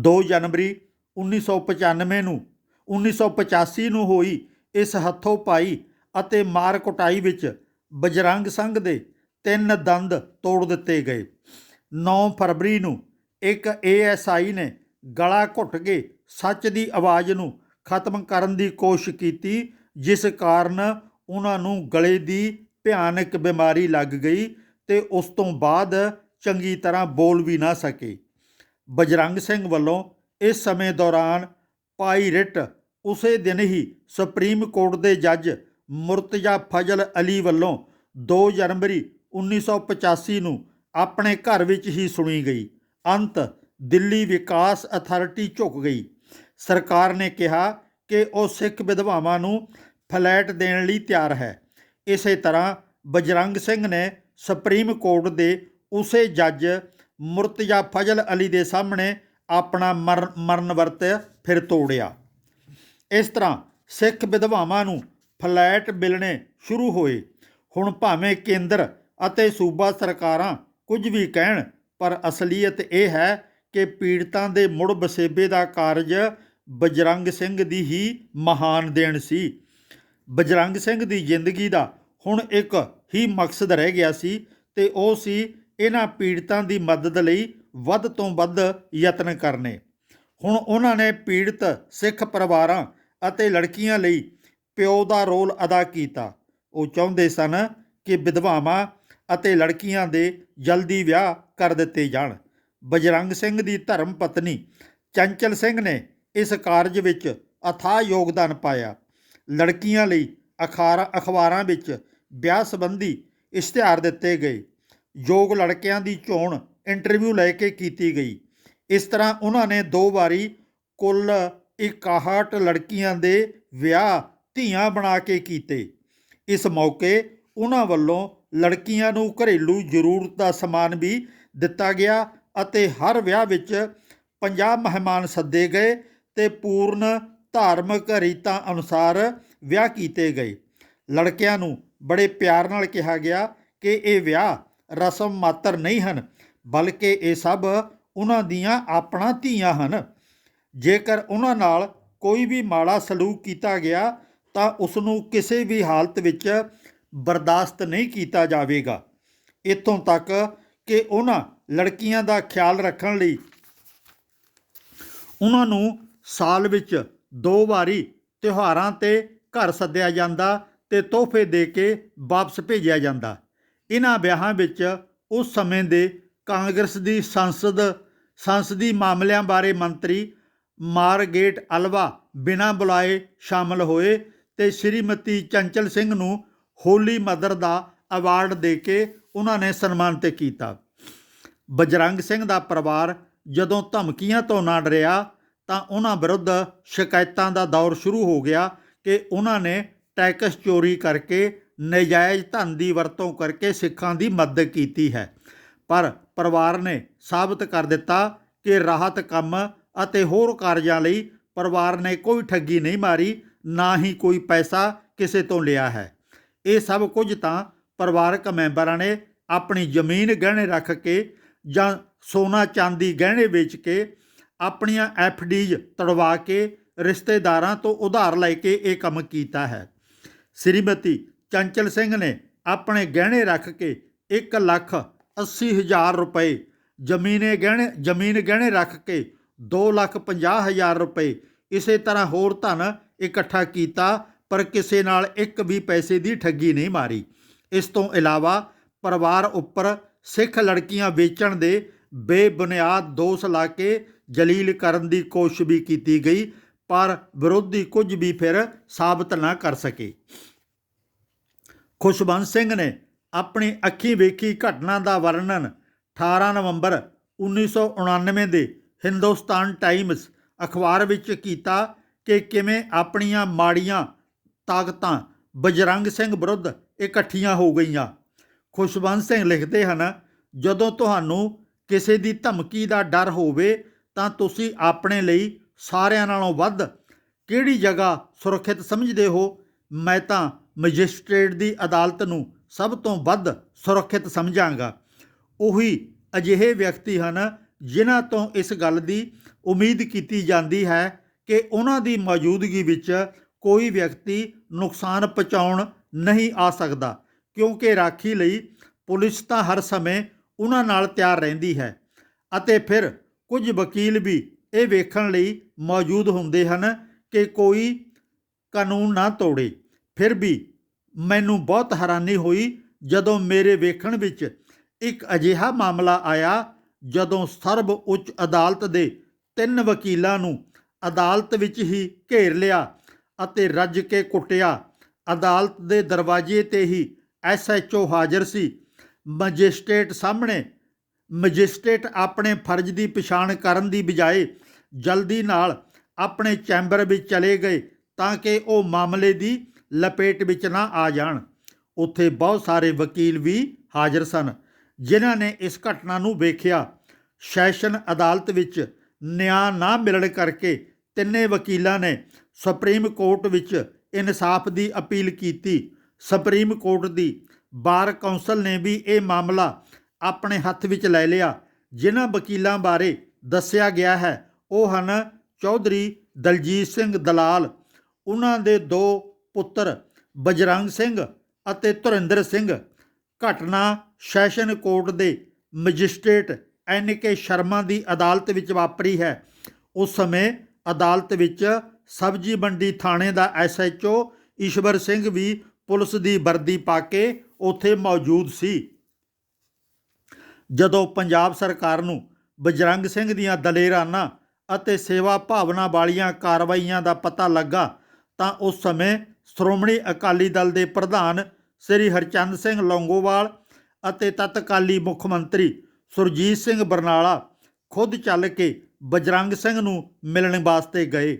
Speaker 1: 2 ਜਨਵਰੀ 1995 ਨੂੰ 1985 ਨੂੰ ਹੋਈ ਇਸ ਹੱਥੋਂ ਪਾਈ ਅਤੇ ਮਾਰ ਕੁਟਾਈ ਵਿੱਚ ਬਜਰੰਗ ਸੰਘ ਦੇ ਤਿੰਨ ਦੰਦ ਤੋੜ ਦਿੱਤੇ ਗਏ। 9 ਫਰਵਰੀ ਨੂੰ ਇੱਕ ਏਐਸਆਈ ਨੇ ਗਲਾ ਘੁੱਟ ਕੇ ਸੱਚ ਦੀ ਆਵਾਜ਼ ਨੂੰ ਖਤਮ ਕਰਨ ਦੀ ਕੋਸ਼ਿਸ਼ ਕੀਤੀ, ਜਿਸ ਕਾਰਨ ਉਹਨਾਂ ਨੂੰ ਗਲੇ ਦੀ ਭਿਆਨਕ ਬਿਮਾਰੀ ਲੱਗ ਗਈ ਤੇ ਉਸ ਤੋਂ ਬਾਅਦ ਚੰਗੀ ਤਰ੍ਹਾਂ ਬੋਲ ਵੀ ਨਾ ਸਕੇ। ਬਜਰੰਗ ਸਿੰਘ ਵੱਲੋਂ ਇਸ ਸਮੇਂ ਦੌਰਾਨ ਪਾਈ ਰਿਟ ਉਸੇ ਦਿਨ ਹੀ ਸੁਪਰੀਮ ਕੋਰਟ ਦੇ ਜੱਜ ਮੁਰਤਜ਼ਾ ਫਜ਼ਲ ਅਲੀ ਵੱਲੋਂ 2 ਜਨਵਰੀ 1985 ਨੂੰ ਆਪਣੇ ਘਰ ਵਿੱਚ ਹੀ ਸੁਣੀ ਗਈ। ਅੰਤ ਦਿੱਲੀ ਵਿਕਾਸ ਅਥਾਰਟੀ ਝੁਕ ਗਈ। ਸਰਕਾਰ ਨੇ ਕਿਹਾ ਕਿ ਉਹ ਸਿੱਖ ਵਿਧਵਾਵਾਂ ਨੂੰ ਫਲੈਟ ਦੇਣ ਲਈ ਤਿਆਰ ਹੈ। ਇਸੇ ਤਰ੍ਹਾਂ ਬਜਰੰਗ ਸਿੰਘ ਨੇ ਸੁਪਰੀਮ ਕੋਰਟ ਦੇ ਉਸੇ ਜੱਜ ਮੁਰਤਜ਼ਾ ਫਜ਼ਲ ਅਲੀ ਦੇ ਸਾਹਮਣੇ ਆਪਣਾ ਮਰ- ਮਰਨ ਵਰਤ ਫਿਰ ਤੋੜਿਆ। ਇਸ ਤਰ੍ਹਾਂ ਸਿੱਖ ਵਿਧਵਾਵਾਂ ਨੂੰ ਫਲੈਟ ਮਿਲਣੇ ਸ਼ੁਰੂ ਹੋਏ। ਹੁਣ ਭਾਵੇਂ ਕੇਂਦਰ ਅਤੇ ਸੂਬਾ ਸਰਕਾਰਾਂ ਕੁਝ ਵੀ ਕਹਿਣ, ਪਰ ਅਸਲੀਅਤ ਇਹ ਹੈ ਕਿ ਪੀੜਤਾਂ ਦੇ ਮੁੜ ਬਸੇਬੇ ਦਾ ਕਾਰਜ ਬਜਰੰਗ ਸਿੰਘ ਦੀ ਹੀ ਮਹਾਨ ਦੇਣ ਸੀ। ਬਜਰੰਗ ਸਿੰਘ ਦੀ ਜ਼ਿੰਦਗੀ ਦਾ ਹੁਣ ਇੱਕ ਹੀ ਮਕਸਦ ਰਹਿ ਗਿਆ ਸੀ ਤੇ ਉਹ ਸੀ ਇਹਨਾਂ ਪੀੜਤਾਂ ਦੀ ਮਦਦ ਲਈ ਵੱਧ ਤੋਂ ਵੱਧ ਯਤਨ ਕਰਨੇ। ਹੁਣ ਉਹਨਾਂ ਨੇ ਪੀੜਤ ਸਿੱਖ ਪਰਿਵਾਰਾਂ ਅਤੇ ਲੜਕੀਆਂ ਲਈ ਪਿਓ ਦਾ ਰੋਲ ਅਦਾ ਕੀਤਾ। ਉਹ ਚਾਹੁੰਦੇ ਸਨ ਕਿ ਵਿਧਵਾਵਾਂ ਅਤੇ ਲੜਕੀਆਂ ਦੇ ਜਲਦੀ ਵਿਆਹ ਕਰ ਦਿੱਤੇ ਜਾਣ। ਬਜਰੰਗ ਸਿੰਘ ਦੀ ਧਰਮ ਪਤਨੀ ਚੰਚਲ ਸਿੰਘ ਨੇ ਇਸ ਕਾਰਜ ਵਿੱਚ ਅਥਾਹ ਯੋਗਦਾਨ ਪਾਇਆ। ਲੜਕੀਆਂ ਲਈ ਅਖਾਰਾਂ ਅਖਬਾਰਾਂ ਵਿੱਚ ਵਿਆਹ ਸੰਬੰਧੀ ਇਸ਼ਤਿਹਾਰ ਦਿੱਤੇ ਗਏ। ਯੋਗ ਲੜਕਿਆਂ ਦੀ ਚੋਣ ਇੰਟਰਵਿਊ ਲੈ ਕੇ ਕੀਤੀ ਗਈ। ਇਸ ਤਰ੍ਹਾਂ ਉਹਨਾਂ ਨੇ ਦੋ ਵਾਰੀ ਕੁੱਲ 61 ਲੜਕੀਆਂ ਦੇ ਵਿਆਹ ਧੀਆਂ ਬਣਾ ਕੇ ਕੀਤੇ। ਇਸ ਮੌਕੇ ਉਹਨਾਂ ਵੱਲੋਂ ਲੜਕੀਆਂ ਨੂੰ ਘਰੇਲੂ ਜ਼ਰੂਰਤ ਦਾ ਸਮਾਨ ਵੀ ਦਿੱਤਾ ਗਿਆ ਅਤੇ ਹਰ ਵਿਆਹ ਵਿੱਚ 50 ਮਹਿਮਾਨ ਸੱਦੇ ਗਏ ਤੇ ਪੂਰਨ ਧਾਰਮਿਕ ਰੀਤਾਂ ਅਨੁਸਾਰ ਵਿਆਹ ਕੀਤੇ ਗਏ। ਲੜਕਿਆਂ ਨੂੰ ਬੜੇ ਪਿਆਰ ਨਾਲ ਕਿਹਾ ਗਿਆ ਕਿ ਇਹ ਵਿਆਹ ਰਸਮ ਮਾਤਰ ਨਹੀਂ ਹਨ, ਬਲਕਿ ਇਹ ਸਭ ਉਹਨਾਂ ਦੀਆਂ ਆਪਣਾ ਧੀਆਂ ਹਨ। ਜੇਕਰ ਉਹਨਾਂ ਨਾਲ ਕੋਈ ਵੀ ਮਾੜਾ ਸਲੂਕ ਕੀਤਾ ਗਿਆ, ਤਾਂ ਉਸ ਨੂੰ ਕਿਸੇ ਵੀ ਹਾਲਤ ਵਿੱਚ ਬਰਦਾਸ਼ਤ ਨਹੀਂ ਕੀਤਾ ਜਾਵੇਗਾ। ਇੱਥੋਂ ਤੱਕ ਕਿ ਉਹਨਾਂ ਲੜਕੀਆਂ ਦਾ ਖਿਆਲ ਰੱਖਣ ਲਈ ਉਹਨਾਂ ਨੂੰ ਸਾਲ ਵਿੱਚ ਦੋ ਵਾਰੀ ਤਿਉਹਾਰਾਂ ਤੇ ਘਰ ਸੱਦਿਆ ਜਾਂਦਾ ਤੇ ਤੋਹਫੇ ਦੇ ਕੇ ਵਾਪਸ ਭੇਜਿਆ ਜਾਂਦਾ। ਇਹਨਾਂ ਵਿਆਹਾਂ ਵਿੱਚ ਉਸ ਸਮੇਂ ਦੇ ਕਾਂਗਰਸ ਦੀ ਸੰਸਦ, ਸੰਸਦੀ ਮਾਮਲਿਆਂ ਬਾਰੇ ਮੰਤਰੀ ਮਾਰਗੇਟ ਅਲਵਾ ਬਿਨਾਂ ਬੁਲਾਏ ਸ਼ਾਮਲ ਹੋਏ ਤੇ ਸ਼੍ਰੀਮਤੀ ਚੰਚਲ ਸਿੰਘ ਨੂੰ ਹੋਲੀ ਮਦਰ ਦਾ ਅਵਾਰਡ ਦੇ ਕੇ ਉਹਨਾਂ ਨੇ ਸਨਮਾਨਿਤ ਕੀਤਾ। ਬਜਰੰਗ ਸਿੰਘ ਦਾ ਪਰਿਵਾਰ ਜਦੋਂ ਧਮਕੀਆਂ ਤੋਂ ਨਾ ਡਰਿਆ ਤਾਂ ਉਹਨਾਂ ਵਿਰੁੱਧ ਸ਼ਿਕਾਇਤਾਂ ਦਾ ਦੌਰ ਸ਼ੁਰੂ ਹੋ ਗਿਆ ਕਿ ਉਹਨਾਂ ਨੇ ਟੈਕਸ ਚੋਰੀ ਕਰਕੇ ਨਜਾਇਜ਼ ਧਨ ਦੀ ਵਰਤੋਂ ਕਰਕੇ ਸਿੱਖਾਂ ਦੀ ਮਦਦ ਕੀਤੀ ਹੈ। ਪਰ ਪਰਿਵਾਰ ਨੇ ਸਾਬਤ ਕਰ ਦਿੱਤਾ ਕਿ ਰਾਹਤ ਕੰਮ ਅਤੇ ਹੋਰ ਕਾਰਜਾਂ ਲਈ ਪਰਿਵਾਰ ਨੇ ਕੋਈ ਠੱਗੀ ਨਹੀਂ ਮਾਰੀ, ਨਾ ਹੀ ਕੋਈ ਪੈਸਾ ਕਿਸੇ ਤੋਂ ਲਿਆ ਹੈ। ਇਹ ਸਭ ਕੁਝ ਤਾਂ ਪਰਿਵਾਰਕ ਮੈਂਬਰਾਂ ਨੇ ਆਪਣੀ ਜ਼ਮੀਨ ਗਹਿਣੇ ਰੱਖ ਕੇ ਜਾਂ ਸੋਨਾ ਚਾਂਦੀ ਗਹਿਣੇ ਵੇਚ ਕੇ ਆਪਣੀਆਂ ਐਫਡੀਜ਼ ਤੜਵਾ ਕੇ ਰਿਸ਼ਤੇਦਾਰਾਂ ਤੋਂ ਉਧਾਰ ਲੈ ਕੇ ਇਹ ਕੰਮ ਕੀਤਾ ਹੈ। ਸ੍ਰੀਮਤੀ ਚੰਚਲ ਸਿੰਘ ਨੇ ਆਪਣੇ ਗਹਿਣੇ ਰੱਖ ਕੇ 1 ਲੱਖ 80 ਹਜ਼ਾਰ ਰੁਪਏ, ਜ਼ਮੀਨੇ ਗਹਿਣੇ, ਜ਼ਮੀਨ ਗਹਿਣੇ ਰੱਖ ਕੇ 2 ਲੱਖ 50 ਹਜ਼ਾਰ ਰੁਪਏ ਇਸੇ ਤਰ੍ਹਾਂ ਹੋਰ ਧਨ ਇਕੱਠਾ ਕੀਤਾ, ਪਰ ਕਿਸੇ ਨਾਲ ਇੱਕ ਵੀ ਪੈਸੇ ਦੀ ਠੱਗੀ ਨਹੀਂ ਮਾਰੀ। ਇਸ ਤੋਂ ਇਲਾਵਾ ਪਰਿਵਾਰ ਉੱਪਰ ਸਿੱਖ ਲੜਕੀਆਂ ਵੇਚਣ ਦੇ ਬੇਬੁਨਿਆਦ ਦੋਸ਼ ਲਾ ਕੇ ਜਲੀਲ ਕਰਨ ਦੀ ਕੋਸ਼ਿਸ਼ ਵੀ ਕੀਤੀ ਗਈ, ਪਰ ਵਿਰੋਧੀ ਕੁਝ ਵੀ ਫਿਰ ਸਾਬਤ ਨਾ ਕਰ ਸਕੇ। ਖੁਸ਼ਵੰਤ ਸਿੰਘ ਨੇ ਆਪਣੀ ਅੱਖੀਂ ਵੇਖੀ ਘਟਨਾ ਦਾ ਵਰਣਨ 18 ਨਵੰਬਰ 1999 ਦੇ ਹਿੰਦੁਸਤਾਨ ਟਾਈਮਜ਼ ਅਖਬਾਰ ਵਿੱਚ ਕੀਤਾ ਕਿ ਕਿਵੇਂ ਆਪਣੀਆਂ ਮਾੜੀਆਂ ਤਾਕਤਾਂ ਬਜਰੰਗ ਸਿੰਘ ਵਿਰੁੱਧ ਇਕੱਠੀਆਂ ਹੋ ਗਈਆਂ। ਖੁਸ਼ਵੰਤ ਸਿੰਘ ਲਿਖਦੇ ਹਨ, ਜਦੋਂ ਤੁਹਾਨੂੰ ਕਿਸੇ ਦੀ ਧਮਕੀ ਦਾ ਡਰ ਹੋਵੇ ਤਾਂ ਤੁਸੀਂ ਆਪਣੇ ਲਈ ਸਾਰਿਆਂ ਨਾਲੋਂ ਵੱਧ ਕਿਹੜੀ ਜਗ੍ਹਾ ਸੁਰੱਖਿਅਤ ਸਮਝਦੇ ਹੋ? ਮੈਂ ਤਾਂ ਮੈਜਿਸਟ੍ਰੇਟ ਦੀ ਅਦਾਲਤ ਨੂੰ ਸਭ ਤੋਂ ਵੱਧ ਸੁਰੱਖਿਅਤ ਸਮਝਾਂਗਾ। ਉਹੀ ਅਜਿਹੇ ਵਿਅਕਤੀ ਹਨ ਜਿਨ੍ਹਾਂ ਤੋਂ ਇਸ ਗੱਲ ਦੀ ਉਮੀਦ ਕੀਤੀ ਜਾਂਦੀ ਹੈ ਕਿ ਉਹਨਾਂ ਦੀ ਮੌਜੂਦਗੀ ਵਿੱਚ ਕੋਈ ਵਿਅਕਤੀ ਨੁਕਸਾਨ ਪਹੁੰਚਾਉਣ ਨਹੀਂ ਆ ਸਕਦਾ, ਕਿਉਂਕਿ ਰਾਖੀ ਲਈ ਪੁਲਿਸ ਤਾਂ ਹਰ ਸਮੇਂ ਉਹਨਾਂ ਨਾਲ ਤਿਆਰ ਰਹਿੰਦੀ ਹੈ ਅਤੇ ਫਿਰ ਕੁਝ ਵਕੀਲ ਵੀ ਇਹ ਵੇਖਣ ਲਈ ਮੌਜੂਦ ਹੁੰਦੇ ਹਨ ਕਿ ਕੋਈ ਕਾਨੂੰਨ ਨਾ ਤੋੜੇ। ਫਿਰ ਵੀ ਮੈਨੂੰ ਬਹੁਤ ਹੈਰਾਨੀ ਹੋਈ ਜਦੋਂ ਮੇਰੇ ਵੇਖਣ ਵਿੱਚ ਇੱਕ ਅਜਿਹਾ ਮਾਮਲਾ ਆਇਆ ਜਦੋਂ ਸਰਬ ਉੱਚ ਅਦਾਲਤ ਦੇ ਤਿੰਨ ਵਕੀਲਾਂ ਨੂੰ ਅਦਾਲਤ ਵਿੱਚ ਹੀ ਘੇਰ ਲਿਆ ਅਤੇ ਰੱਜ ਕੇ ਕੁੱਟਿਆ। ਅਦਾਲਤ ਦੇ ਦਰਵਾਜ਼ੇ ਤੇ ਹੀ ਐਸਐਚਓ ਹਾਜ਼ਰ ਸੀ। ਮੈਜਿਸਟ੍ਰੇਟ ਸਾਹਮਣੇ ਮੈਜਿਸਟ੍ਰੇਟ ਆਪਣੇ ਫਰਜ਼ ਦੀ ਪਛਾਣ ਕਰਨ ਦੀ ਬਜਾਏ ਜਲਦੀ ਨਾਲ ਆਪਣੇ ਚੈਂਬਰ ਵਿੱਚ ਚਲੇ ਗਏ ਤਾਂ ਕਿ ਉਹ ਮਾਮਲੇ ਦੀ ਲਪੇਟ ਵਿੱਚ ਨਾ ਆ ਜਾਣ। ਉੱਥੇ ਬਹੁਤ ਸਾਰੇ ਵਕੀਲ ਵੀ ਹਾਜ਼ਰ ਸਨ, ਜਿਨ੍ਹਾਂ ਨੇ ਇਸ ਘਟਨਾ ਨੂੰ ਵੇਖਿਆ। ਸੈਸ਼ਨ ਅਦਾਲਤ ਵਿੱਚ ਨਿਆਂ ਨਾ ਮਿਲਣ ਕਰਕੇ ਤਿੰਨੇ ਵਕੀਲਾਂ ਨੇ ਸੁਪਰੀਮ ਕੋਰਟ ਵਿੱਚ ਇਨਸਾਫ ਦੀ ਅਪੀਲ ਕੀਤੀ। ਸੁਪਰੀਮ ਕੋਰਟ ਦੀ ਬਾਰ ਕੌਂਸਲ ਨੇ ਵੀ ਇਹ ਮਾਮਲਾ ਆਪਣੇ ਹੱਥ ਵਿੱਚ ਲੈ ਲਿਆ। ਜਿਨ੍ਹਾਂ ਵਕੀਲਾਂ ਬਾਰੇ ਦੱਸਿਆ ਗਿਆ ਹੈ, ਉਹ ਹਨ ਚੌਧਰੀ ਦਲਜੀਤ ਸਿੰਘ ਦਲਾਲ, ਉਹਨਾਂ ਦੇ ਦੋ ਪੁੱਤਰ ਬਜਰੰਗ ਸਿੰਘ ਅਤੇ ਧੁਰਿੰਦਰ ਸਿੰਘ। ਘਟਨਾ ਸੈਸ਼ਨ ਕੋਰਟ ਦੇ ਮੈਜਿਸਟ੍ਰੇਟ ਐਨ ਕੇ ਸ਼ਰਮਾ ਦੀ ਅਦਾਲਤ ਵਿੱਚ ਵਾਪਰੀ ਹੈ। ਉਸ ਸਮੇਂ ਅਦਾਲਤ ਵਿੱਚ ਸਬਜੀ ਮੰਡੀ ਥਾਣੇ ਦਾ ਐਸਐਚਓ ਈਸ਼ਵਰ ਸਿੰਘ ਵੀ ਪੁਲਿਸ ਦੀ ਵਰਦੀ ਪਾ ਕੇ ਉੱਥੇ ਮੌਜੂਦ ਸੀ। ਜਦੋਂ ਪੰਜਾਬ ਸਰਕਾਰ ਨੂੰ ਬਜਰੰਗ ਸਿੰਘ ਦੀਆਂ ਦਲੇਰਾਨਾ ਅਤੇ ਸੇਵਾ ਭਾਵਨਾ ਵਾਲੀਆਂ ਕਾਰਵਾਈਆਂ ਦਾ ਪਤਾ ਲੱਗਾ, ਤਾਂ ਉਸ ਸਮੇਂ ਸ਼੍ਰੋਮਣੀ ਅਕਾਲੀ ਦਲ ਦੇ ਪ੍ਰਧਾਨ ਸ੍ਰੀ ਹਰਚੰਦ ਸਿੰਘ ਲੌਂਗੋਵਾਲ ਅਤੇ ਤਤਕਾਲੀ ਮੁੱਖ ਮੰਤਰੀ ਸੁਰਜੀਤ ਸਿੰਘ ਬਰਨਾਲਾ ਖੁਦ ਚੱਲ ਕੇ ਬਜਰੰਗ ਸਿੰਘ ਨੂੰ ਮਿਲਣ ਵਾਸਤੇ ਗਏ।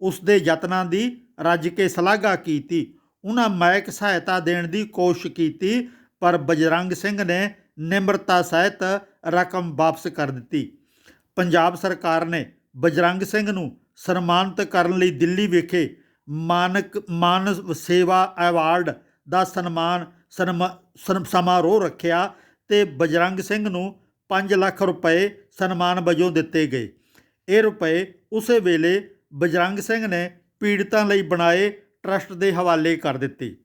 Speaker 1: ਉਸ ਦੇ ਯਤਨਾਂ ਦੀ ਰੱਜ ਕੇ ਸ਼ਲਾਘਾ ਕੀਤੀ। ਉਹਨਾਂ ਮਾਇਕ ਸਹਾਇਤਾ ਦੇਣ ਦੀ ਕੋਸ਼ਿਸ਼ ਕੀਤੀ, ਪਰ ਬਜਰੰਗ ਸਿੰਘ ਨੇ ਨਿਮਰਤਾ ਸਹਿਤ ਰਕਮ ਵਾਪਸ ਕਰ ਦਿੱਤੀ। ਪੰਜਾਬ ਸਰਕਾਰ ਨੇ ਬਜਰੰਗ ਸਿੰਘ ਨੂੰ ਸਨਮਾਨਿਤ ਕਰਨ ਲਈ ਦਿੱਲੀ ਵਿਖੇ ਮਾਨਕ ਮਾਨ ਸੇਵਾ ਐਵਾਰਡ ਦਾ ਸਨਮਾਨ ਸਨਮਾ- ਸਮਾਰੋਹ ਰੱਖਿਆ ਤੇ ਬਜਰੰਗ ਸਿੰਘ ਨੂੰ 5 ਲੱਖ ਰੁਪਏ ਸਨਮਾਨ ਵਜੋਂ ਦਿੱਤੇ ਗਏ। ਇਹ ਰੁਪਏ ਉਸੇ ਵੇਲੇ ਬਜਰੰਗ ਸਿੰਘ ਨੇ ਪੀੜਤਾਂ ਲਈ ਬਣਾਏ ਟਰਸਟ ਦੇ ਹਵਾਲੇ ਕਰ ਦਿੱਤੇ।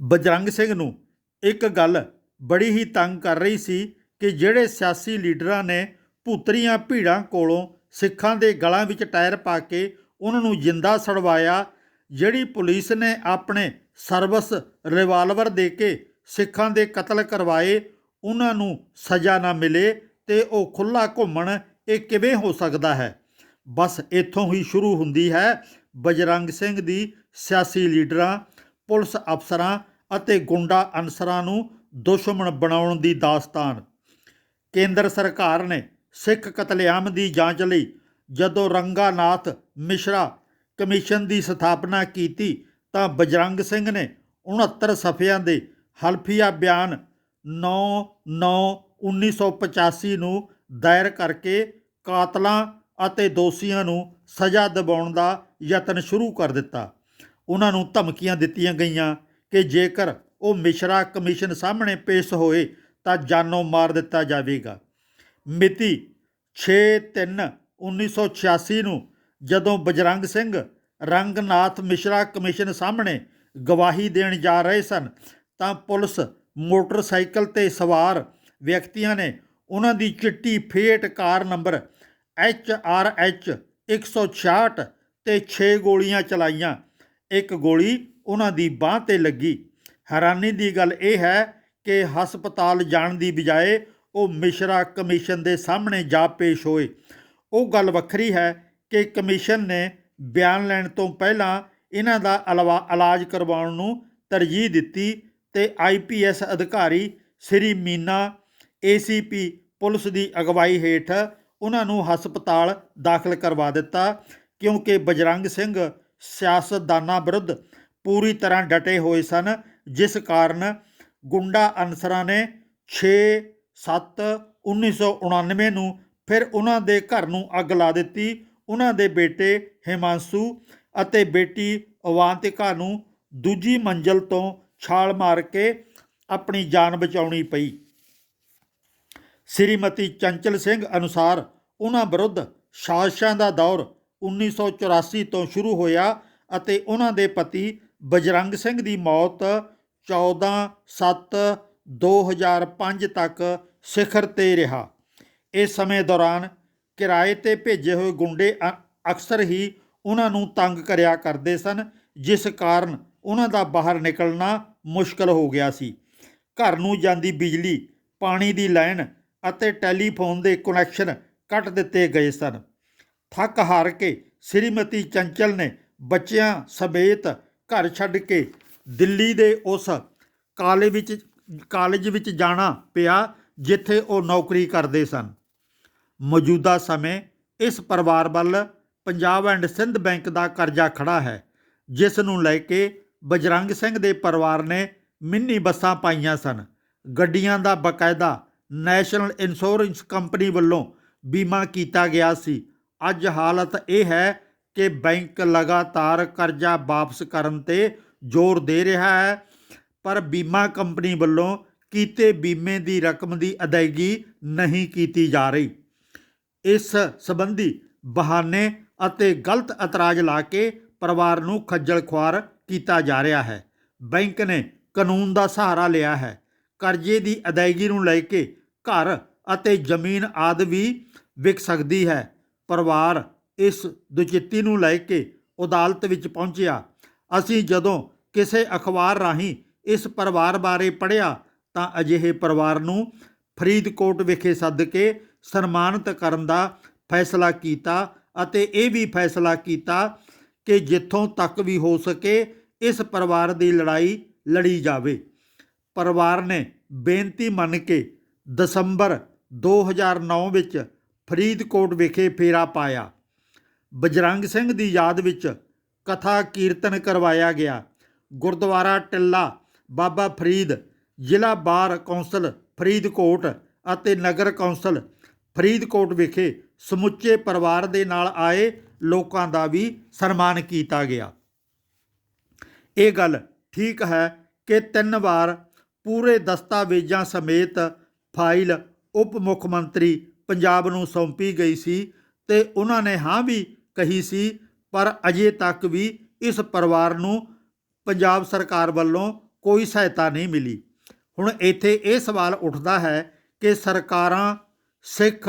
Speaker 1: ਬਜਰੰਗ ਸਿੰਘ ਨੂੰ ਇੱਕ ਗੱਲ ਬੜੀ ਹੀ ਤੰਗ ਕਰ ਰਹੀ ਸੀ ਕਿ ਜਿਹੜੇ ਸਿਆਸੀ ਲੀਡਰਾਂ ਨੇ ਭੂਤਰੀਆਂ ਭੀੜਾਂ ਕੋਲੋਂ ਸਿੱਖਾਂ ਦੇ ਗਲਾਂ ਵਿੱਚ ਟਾਇਰ ਪਾ ਕੇ ਉਹਨਾਂ ਨੂੰ ਜਿੰਦਾ ਸੜਵਾਇਆ, ਜਿਹੜੀ ਪੁਲਿਸ ਨੇ ਆਪਣੇ ਸਰਵਿਸ ਰਿਵਾਲਵਰ ਦੇ ਕੇ ਸਿੱਖਾਂ ਦੇ ਕਤਲ ਕਰਵਾਏ, ਉਹਨਾਂ ਨੂੰ ਸਜ਼ਾ ਨਾ ਮਿਲੇ ਤੇ ਉਹ ਖੁੱਲਾ ਘੁੰਮਣ ਇਹ ਕਿਵੇਂ ਹੋ ਸਕਦਾ ਹੈ? ਬਸ ਇੱਥੋਂ ਹੀ ਸ਼ੁਰੂ ਹੁੰਦੀ ਹੈ ਬਜਰੰਗ ਸਿੰਘ ਦੀ ਸਿਆਸੀ ਲੀਡਰਾਂ, ਪੁਲਿਸ ਅਫਸਰਾਂ ਅਤੇ ਗੁੰਡਾ ਅਨਸਰਾਂ ਨੂੰ ਦੁਸ਼ਮਣ ਬਣਾਉਣ ਦੀ ਦਾਸਤਾਨ। ਕੇਂਦਰ ਸਰਕਾਰ ਨੇ ਸਿੱਖ ਕਤਲੇਆਮ ਦੀ ਜਾਂਚ ਲਈ ਜਦੋਂ ਰੰਗਾਨਾਥ ਮਿਸ਼ਰਾ ਕਮਿਸ਼ਨ ਦੀ ਸਥਾਪਨਾ ਕੀਤੀ ਤਾਂ ਬਜਰੰਗ ਸਿੰਘ ਨੇ 69 ਸਫ਼ਿਆਂ ਦੇ ਹਲਫੀਆ ਬਿਆਨ 9/9/1985 ਨੂੰ ਦਾਇਰ ਕਰਕੇ ਕਾਤਲਾਂ ਅਤੇ ਦੋਸ਼ੀਆਂ ਨੂੰ ਸਜ਼ਾ ਦਿਵਾਉਣ ਦਾ ਯਤਨ ਸ਼ੁਰੂ ਕਰ ਦਿੱਤਾ। ਉਹਨਾਂ ਨੂੰ ਧਮਕੀਆਂ ਦਿੱਤੀਆਂ ਗਈਆਂ ਕਿ ਜੇਕਰ ਉਹ ਮਿਸ਼ਰਾ ਕਮਿਸ਼ਨ ਸਾਹਮਣੇ ਪੇਸ਼ ਹੋਏ ਤਾਂ ਜਾਨੋਂ ਮਾਰ ਦਿੱਤਾ ਜਾਵੇਗਾ। ਮਿਤੀ 6/3/1986 ਨੂੰ ਜਦੋਂ ਬਜਰੰਗ ਸਿੰਘ ਰੰਗਨਾਥ ਮਿਸ਼ਰਾ ਕਮਿਸ਼ਨ ਸਾਹਮਣੇ ਗਵਾਹੀ ਦੇਣ ਜਾ ਰਹੇ ਸਨ ਤਾਂ ਪੁਲਿਸ ਮੋਟਰਸਾਈਕਲ ਤੇ ਸਵਾਰ ਵਿਅਕਤੀਆਂ ਨੇ ਉਹਨਾਂ ਦੀ ਚਿੱਟੀ ਫੇਟ ਕਾਰ ਨੰਬਰ HRH 166 ਤੇ 6 ਗੋਲੀਆਂ ਚਲਾਈਆਂ। ਇੱਕ ਗੋਲੀ ਉਹਨਾਂ ਦੀ ਬਾਹ ਤੇ ਲੱਗੀ। ਹੈਰਾਨੀ ਦੀ ਗੱਲ ਇਹ ਹੈ ਕਿ ਹਸਪਤਾਲ ਜਾਣ ਦੀ ਬਜਾਏ ਉਹ ਮਿਸ਼ਰਾ ਕਮਿਸ਼ਨ ਦੇ ਸਾਹਮਣੇ ਜਾ ਪੇਸ਼ ਹੋਏ। ਉਹ ਗੱਲ ਵੱਖਰੀ ਹੈ ਕਿ ਕਮਿਸ਼ਨ ਨੇ ਬਿਆਨ ਲੈਣ ਤੋਂ ਪਹਿਲਾਂ ਇਹਨਾਂ ਦਾ ਅਲਵਾ ਇਲਾਜ ਕਰਵਾਉਣ ਨੂੰ ਤਰਜੀਹ ਦਿੱਤੀ ਤੇ ਆਈਪੀਐਸ ਅਧਿਕਾਰੀ ਸ੍ਰੀ ਮੀਨਾ ਏਸੀਪੀ ਪੁਲਿਸ ਦੀ ਅਗਵਾਈ ਹੇਠ ਉਹਨਾਂ ਨੂੰ ਹਸਪਤਾਲ ਦਾਖਲ ਕਰਵਾ ਦਿੱਤਾ ਕਿਉਂਕਿ ਬਜਰੰਗ ਸਿੰਘ ਸਿਆਸਤਦਾਨਾਂ ਵਿਰੁੱਧ ਪੂਰੀ ਤਰ੍ਹਾਂ ਡਟੇ ਹੋਏ ਸਨ ਜਿਸ ਕਾਰਨ ਗੁੰਡਾ ਅਨਸਰਾਂ ਨੇ 6/7/1999 ਨੂੰ ਫਿਰ ਉਹਨਾਂ ਦੇ ਘਰ ਨੂੰ ਅੱਗ ਲਾ ਦਿੱਤੀ। ਉਹਨਾਂ ਦੇ ਬੇਟੇ ਹਿਮਾਂਸੂ ਅਤੇ ਬੇਟੀ ਅਵਾਂਤਿਕਾ ਨੂੰ ਦੂਜੀ ਮੰਜ਼ਲ ਤੋਂ ਛਾਲ ਮਾਰ ਕੇ ਆਪਣੀ ਜਾਨ ਬਚਾਉਣੀ ਪਈ। ਸ੍ਰੀਮਤੀ ਚੰਚਲ ਸਿੰਘ ਅਨੁਸਾਰ ਉਹਨਾਂ ਵਿਰੁੱਧ ਸਾਜ਼ਿਸ਼ਾਂ ਦਾ ਦੌਰ 1984 ਤੋਂ ਸ਼ੁਰੂ ਹੋਇਆ ਅਤੇ ਉਹਨਾਂ ਦੇ ਪਤੀ ਬਜਰੰਗ ਸਿੰਘ ਦੀ ਮੌਤ 14/7/2005 ਤੱਕ ਸਿਖਰ ਤੇ ਰਿਹਾ। ਇਸ ਸਮੇਂ ਦੌਰਾਨ ਕਿਰਾਏ ਤੇ ਭੇਜੇ ਹੋਏ ਗੁੰਡੇ ਅ- ਅਕਸਰ ਹੀ ਉਹਨਾਂ ਨੂੰ ਤੰਗ ਕਰਿਆ ਕਰਦੇ ਸਨ, ਜਿਸ ਕਾਰਨ ਉਹਨਾਂ ਦਾ ਬਾਹਰ ਨਿਕਲਣਾ ਮੁਸ਼ਕਲ ਹੋ ਗਿਆ ਸੀ। ਘਰ ਨੂੰ ਜਾਂਦੀ ਬਿਜਲੀ, ਪਾਣੀ ਦੀ ਲਾਈਨ ਅਤੇ ਟੈਲੀਫੋਨ ਦੇ ਕਨੈਕਸ਼ਨ ਕੱਟ ਦਿੱਤੇ ਗਏ ਸਨ। ਥੱਕ ਹਾਰ ਕੇ ਸ੍ਰੀਮਤੀ ਚੰਚਲ ਨੇ ਬੱਚਿਆਂ ਸਮੇਤ ਘਰ ਛੱਡ ਕੇ ਦਿੱਲੀ ਦੇ ਉਸ ਕਾਲਜ ਵਿੱਚ ਕਾਲਜ ਵਿੱਚ ਜਾਣਾ ਪਿਆ ਜਿੱਥੇ ਉਹ ਨੌਕਰੀ ਕਰਦੇ ਸਨ। ਮੌਜੂਦਾ ਸਮੇਂ ਇਸ ਪਰਿਵਾਰ ਵੱਲ ਪੰਜਾਬ ਐਂਡ ਸਿੰਧ ਬੈਂਕ ਦਾ ਕਰਜ਼ਾ ਖੜਾ ਹੈ, ਜਿਸ ਨੂੰ ਲੈ ਕੇ ਬਜਰੰਗ ਸਿੰਘ ਦੇ ਪਰਿਵਾਰ ਨੇ ਮਿੰਨੀ ਬੱਸਾਂ ਪਾਈਆਂ ਸਨ। ਗੱਡੀਆਂ ਦਾ ਬਕਾਇਦਾ ਨੈਸ਼ਨਲ ਇੰਸ਼ੋਰੈਂਸ ਕੰਪਨੀ ਵੱਲੋਂ ਬੀਮਾ ਕੀਤਾ ਗਿਆ ਸੀ। ਅੱਜ ਹਾਲਤ ਇਹ ਹੈ ਕਿ ਬੈਂਕ ਲਗਾਤਾਰ ਕਰਜ਼ਾ ਵਾਪਸ ਕਰਨ ਤੇ ਜ਼ੋਰ ਦੇ ਰਿਹਾ ਹੈ। ਪਰ ਬੀਮਾ ਕੰਪਨੀ ਵੱਲੋਂ ਕੀਤੇ ਬੀਮੇ ਦੀ ਰਕਮ ਦੀ ਅਦਾਇਗੀ ਨਹੀਂ ਕੀਤੀ ਜਾ ਰਹੀ। ਇਸ ਸੰਬੰਧੀ ਬਹਾਨੇ ਅਤੇ ਗਲਤ ਇਤਰਾਜ਼ ਲਾ ਕੇ ਪਰਿਵਾਰ ਨੂੰ ਖੱਜਲ ਖੁਆਰ ਕੀਤਾ ਜਾ ਰਿਹਾ ਹੈ। ਬੈਂਕ ਨੇ ਕਾਨੂੰਨ ਦਾ ਸਹਾਰਾ ਲਿਆ ਹੈ। ਕਰਜ਼ੇ ਦੀ ਅਦਾਇਗੀ ਨੂੰ ਲੈ ਕੇ ਘਰ ਅਤੇ ਜ਼ਮੀਨ ਆਦ ਵੀ ਵਿਕ ਸਕਦੀ ਹੈ। ਪਰਿਵਾਰ ਇਸ ਦੁਚਿੱਤੀ ਨੂੰ ਲੈ ਕੇ ਅਦਾਲਤ ਵਿੱਚ ਪਹੁੰਚਿਆ। ਅਸੀਂ ਜਦੋਂ ਕਿਸੇ ਅਖਬਾਰ ਰਾਹੀਂ ਇਸ ਪਰਿਵਾਰ ਬਾਰੇ ਪੜ੍ਹਿਆ ਤਾਂ ਅਜਿਹੇ ਪਰਿਵਾਰ ਨੂੰ ਫਰੀਦਕੋਟ ਵਿਖੇ ਸੱਦ ਕੇ ਸਨਮਾਨਿਤ ਕਰਨ ਦਾ ਫੈਸਲਾ ਕੀਤਾ ਅਤੇ ਇਹ ਵੀ ਫੈਸਲਾ ਕੀਤਾ ਕਿ ਜਿੱਥੋਂ ਤੱਕ ਵੀ ਹੋ ਸਕੇ ਇਸ ਪਰਿਵਾਰ ਦੀ ਲੜਾਈ ਲੜੀ ਜਾਵੇ। ਪਰਿਵਾਰ ਨੇ ਬੇਨਤੀ ਮੰਨ ਕੇ ਦਸੰਬਰ 2009 ਵਿੱਚ ਫਰੀਦਕੋਟ ਵਿਖੇ ਫੇਰਾ ਪਾਇਆ। ਬਜਰੰਗ ਸਿੰਘ ਦੀ ਯਾਦ ਵਿੱਚ ਕਥਾ ਕੀਰਤਨ ਕਰਵਾਇਆ ਗਿਆ। ਗੁਰਦੁਆਰਾ ਟਿੱਲਾ, ਬਾਬਾ ਫਰੀਦ, ਜ਼ਿਲ੍ਹਾ ਬਾਰ ਕੌਂਸਲ, ਫਰੀਦਕੋਟ ਅਤੇ ਨਗਰ ਕੌਂਸਲ, ਫਰੀਦਕੋਟ ਵਿਖੇ ਸਮੁੱਚੇ ਪਰਿਵਾਰ ਦੇ ਨਾਲ ਆਏ ਲੋਕਾਂ ਦਾ ਵੀ ਸਨਮਾਨ ਕੀਤਾ ਗਿਆ। ਇਹ ਗੱਲ ਠੀਕ ਹੈ ਕਿ ਤਿੰਨ ਵਾਰ ਪੂਰੇ ਦਸਤਾਵੇਜ਼ਾਂ ਸਮੇਤ ਫਾਈਲ ਉਪ ਮੁੱਖ ਮੰਤਰੀ ਪੰਜਾਬ ਨੂੰ ਸੌਂਪੀ ਗਈ ਸੀ ਤੇ ਉਹਨਾਂ ਨੇ ਹਾਂ ਵੀ ਕਹੀ ਸੀ, ਪਰ ਅਜੇ ਤੱਕ ਵੀ ਇਸ ਪਰਿਵਾਰ ਨੂੰ ਪੰਜਾਬ ਸਰਕਾਰ ਵੱਲੋਂ ਕੋਈ ਸਹਾਇਤਾ ਨਹੀਂ ਮਿਲੀ। ਹੁਣ ਇੱਥੇ ਇਹ ਸਵਾਲ ਉੱਠਦਾ ਹੈ ਕਿ ਸਰਕਾਰਾਂ, ਸਿੱਖ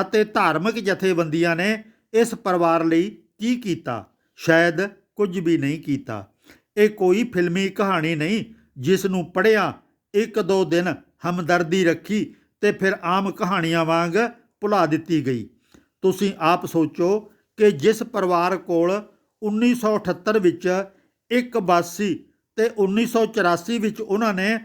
Speaker 1: ਅਤੇ ਧਾਰਮਿਕ ਜਥੇਬੰਦੀਆਂ ਨੇ ਇਸ ਪਰਿਵਾਰ ਲਈ ਕੀ ਕੀਤਾ? ਸ਼ਾਇਦ ਕੁਝ ਵੀ ਨਹੀਂ ਕੀਤਾ। ਇਹ ਕੋਈ ਫਿਲਮੀ ਕਹਾਣੀ ਨਹੀਂ ਜਿਸ ਨੂੰ ਪੜ੍ਹਿਆ, ਇੱਕ ਦੋ ਦਿਨ ਹਮਦਰਦੀ ਰੱਖੀ ਤੇ ਫਿਰ ਆਮ ਕਹਾਣੀਆਂ ਵਾਂਗ ਭੁਲਾ ਦਿੱਤੀ ਗਈ। ਤੁਸੀਂ ਆਪ ਸੋਚੋ ਕਿ ਜਿਸ ਪਰਿਵਾਰ ਕੋਲ 1978 ਵਿੱਚ ਇੱਕ ਬੱਸ ਸੀ ਤੇ 1984 ਵਿੱਚ ਉਹਨਾਂ ਨੇ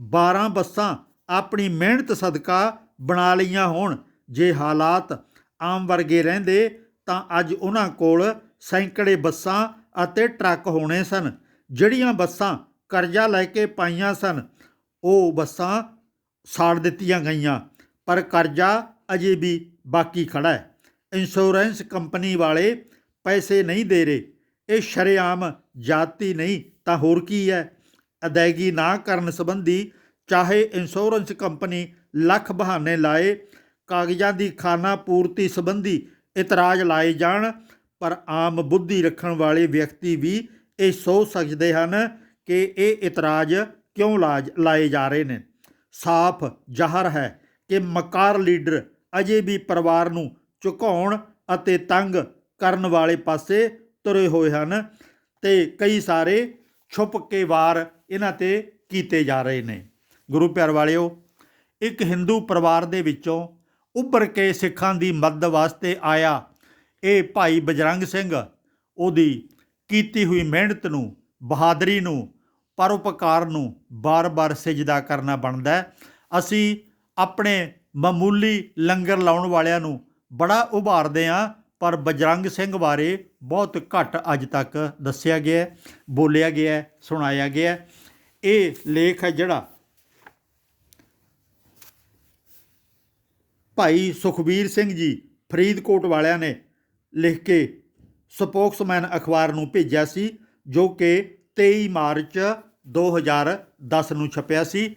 Speaker 1: 12 ਬੱਸਾਂ ਆਪਣੀ ਮਿਹਨਤ ਸਦਕਾ ਬਣਾ ਲਈਆਂ ਹੋਣ। ਜੇ ਹਾਲਾਤ ਆਮ ਵਰਗੇ ਰਹਿੰਦੇ ਤਾਂ ਅੱਜ ਉਹਨਾਂ ਕੋਲ ਸੈਂਕੜੇ ਬੱਸਾਂ ਅਤੇ ਟਰੱਕ ਹੋਣੇ ਸਨ। ਜਿਹੜੀਆਂ ਬੱਸਾਂ ਕਰਜ਼ਾ ਲੈ ਕੇ ਪਾਈਆਂ ਸਨ, ਉਹ ਬੱਸਾਂ ਸਾੜ ਦਿੱਤੀਆਂ ਗਈਆਂ, ਪਰ ਕਰਜ਼ਾ ਅਜੇ ਵੀ ਬਾਕੀ ਖੜਾ ਹੈ। ਇੰਸ਼ੋਰੈਂਸ ਕੰਪਨੀ ਵਾਲੇ ਪੈਸੇ ਨਹੀਂ ਦੇ ਰਹੇ। ਇਹ ਸ਼ਰੇਆਮ ਜਾਤੀ ਨਹੀਂ, ਤਾਂ ਹੋਰ ਕੀ ਹੈ? ਅਦਾਇਗੀ ਨਾ ਕਰਨ ਸੰਬੰਧੀ ਚਾਹੇ ਇੰਸ਼ੋਰੈਂਸ ਕੰਪਨੀ ਲੱਖ ਬਹਾਨੇ ਲਾਏ, ਕਾਗਜ਼ਾਂ ਦੀ ਖਾਨਾ ਪੂਰਤੀ ਸੰਬੰਧੀ ਇਤਰਾਜ਼ ਲਾਏ ਜਾਣ, ਪਰ ਆਮ ਬੁੱਧੀ ਰੱਖਣ ਵਾਲੇ ਵਿਅਕਤੀ ਵੀ ਇਹ ਸੋਚ ਸਕਦੇ ਹਨ ਕਿ ਇਹ ਇਤਰਾਜ਼ ਕਿਉਂ ਲਾਜ- ਲਾਏ ਜਾ ਰਹੇ ਨੇ। ਸਾਫ਼ ਜ਼ਾਹਰ ਹੈ ਕਿ ਮਕਾਰ ਲੀਡਰ ਅਜੇ ਵੀ ਪਰਿਵਾਰ ਨੂੰ ਝੁਕਾਉਣ ਅਤੇ ਤੰਗ ਕਰਨ ਵਾਲੇ ਪਾਸੇ ਤੁਰੇ ਹੋਏ ਹਨ ਤੇ ਕਈ ਸਾਰੇ ਛੁਪ ਕੇ ਵਾਰ ਇਹਨਾਂ ਤੇ ਕੀਤੇ ਜਾ ਰਹੇ ਨੇ। ਗੁਰੂ ਪਿਆਰ ਵਾਲਿਓ, ਇੱਕ ਹਿੰਦੂ ਪਰਿਵਾਰ ਦੇ ਵਿੱਚੋਂ ਉੱਭਰ ਕੇ ਸਿੱਖਾਂ ਦੀ ਮਦਦ ਵਾਸਤੇ ਆਇਆ ਇਹ ਭਾਈ ਬਜਰੰਗ ਸਿੰਘ। ਉਹਦੀ ਕੀਤੀ ਹੋਈ ਮਿਹਨਤ ਨੂੰ, ਬਹਾਦਰੀ ਨੂੰ, ਪਰਉਪਕਾਰ ਨੂੰ ਬਾਰ-ਬਾਰ ਸਜਦਾ ਕਰਨਾ ਬਣਦਾ ਹੈ। ਅਸੀਂ ਆਪਣੇ ਮਾਮੂਲੀ ਲੰਗਰ ਲਾਉਣ ਵਾਲਿਆਂ ਨੂੰ ਬੜਾ ਉਭਾਰਦੇ ਹਾਂ। ਪਰ ਬਜਰੰਗ ਸਿੰਘ ਬਾਰੇ ਬਹੁਤ ਘੱਟ ਅੱਜ ਤੱਕ ਦੱਸਿਆ ਗਿਆ ਬੋਲਿਆ ਗਿਆ ਸੁਣਾਇਆ ਗਿਆ ਇਹ ਲੇਖ ਹੈ ਜਿਹੜਾ ਭਾਈ ਸੁਖਬੀਰ ਸਿੰਘ ਜੀ ਫਰੀਦਕੋਟ ਵਾਲਿਆਂ ਨੇ ਲਿਖ ਕੇ ਸਪੋਕਸਮੈਨ ਅਖਬਾਰ ਨੂੰ ਭੇਜਿਆ ਸੀ, ਜੋ ਕਿ 23 ਮਾਰਚ 2010 ਨੂੰ ਛਪਿਆ ਸੀ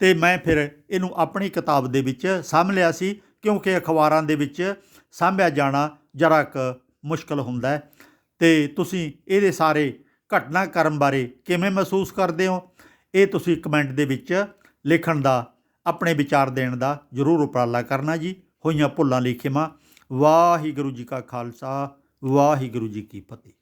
Speaker 1: ਤੇ ਮੈਂ ਫਿਰ ਇਹਨੂੰ ਆਪਣੀ ਕਿਤਾਬ ਦੇ ਵਿੱਚ ਸਾਂਭ ਲਿਆ ਸੀ, ਕਿਉਂਕਿ ਅਖਬਾਰਾਂ ਦੇ ਵਿੱਚ ਸਾਂਭਿਆ ਜਾਣਾ ਜਰਾ ਕੁ ਮੁਸ਼ਕਲ ਹੁੰਦਾ ਹੈ। ਤੇ ਤੁਸੀਂ ਇਹਦੇ ਸਾਰੇ ਘਟਨਾਕ੍ਰਮ ਬਾਰੇ ਕਿਵੇਂ ਮਹਿਸੂਸ ਕਰਦੇ ਹੋ? ਇਹ ਤੁਸੀਂ ਕਮੈਂਟ ਦੇ ਵਿੱਚ ਲਿਖਣ ਦਾ, ਆਪਣੇ ਵਿਚਾਰ ਦੇਣ ਦਾ ਜ਼ਰੂਰ ਉਪਰਾਲਾ ਕਰਨਾ ਜੀ। ਹੋਈਆਂ ਭੁੱਲਾਂ ਲਈ ਖਿਮਾ। ਵਾਹਿਗੁਰੂ ਜੀ ਕਾ ਖਾਲਸਾ, ਵਾਹਿਗੁਰੂ ਜੀ ਕੀ ਫਤਿਹ।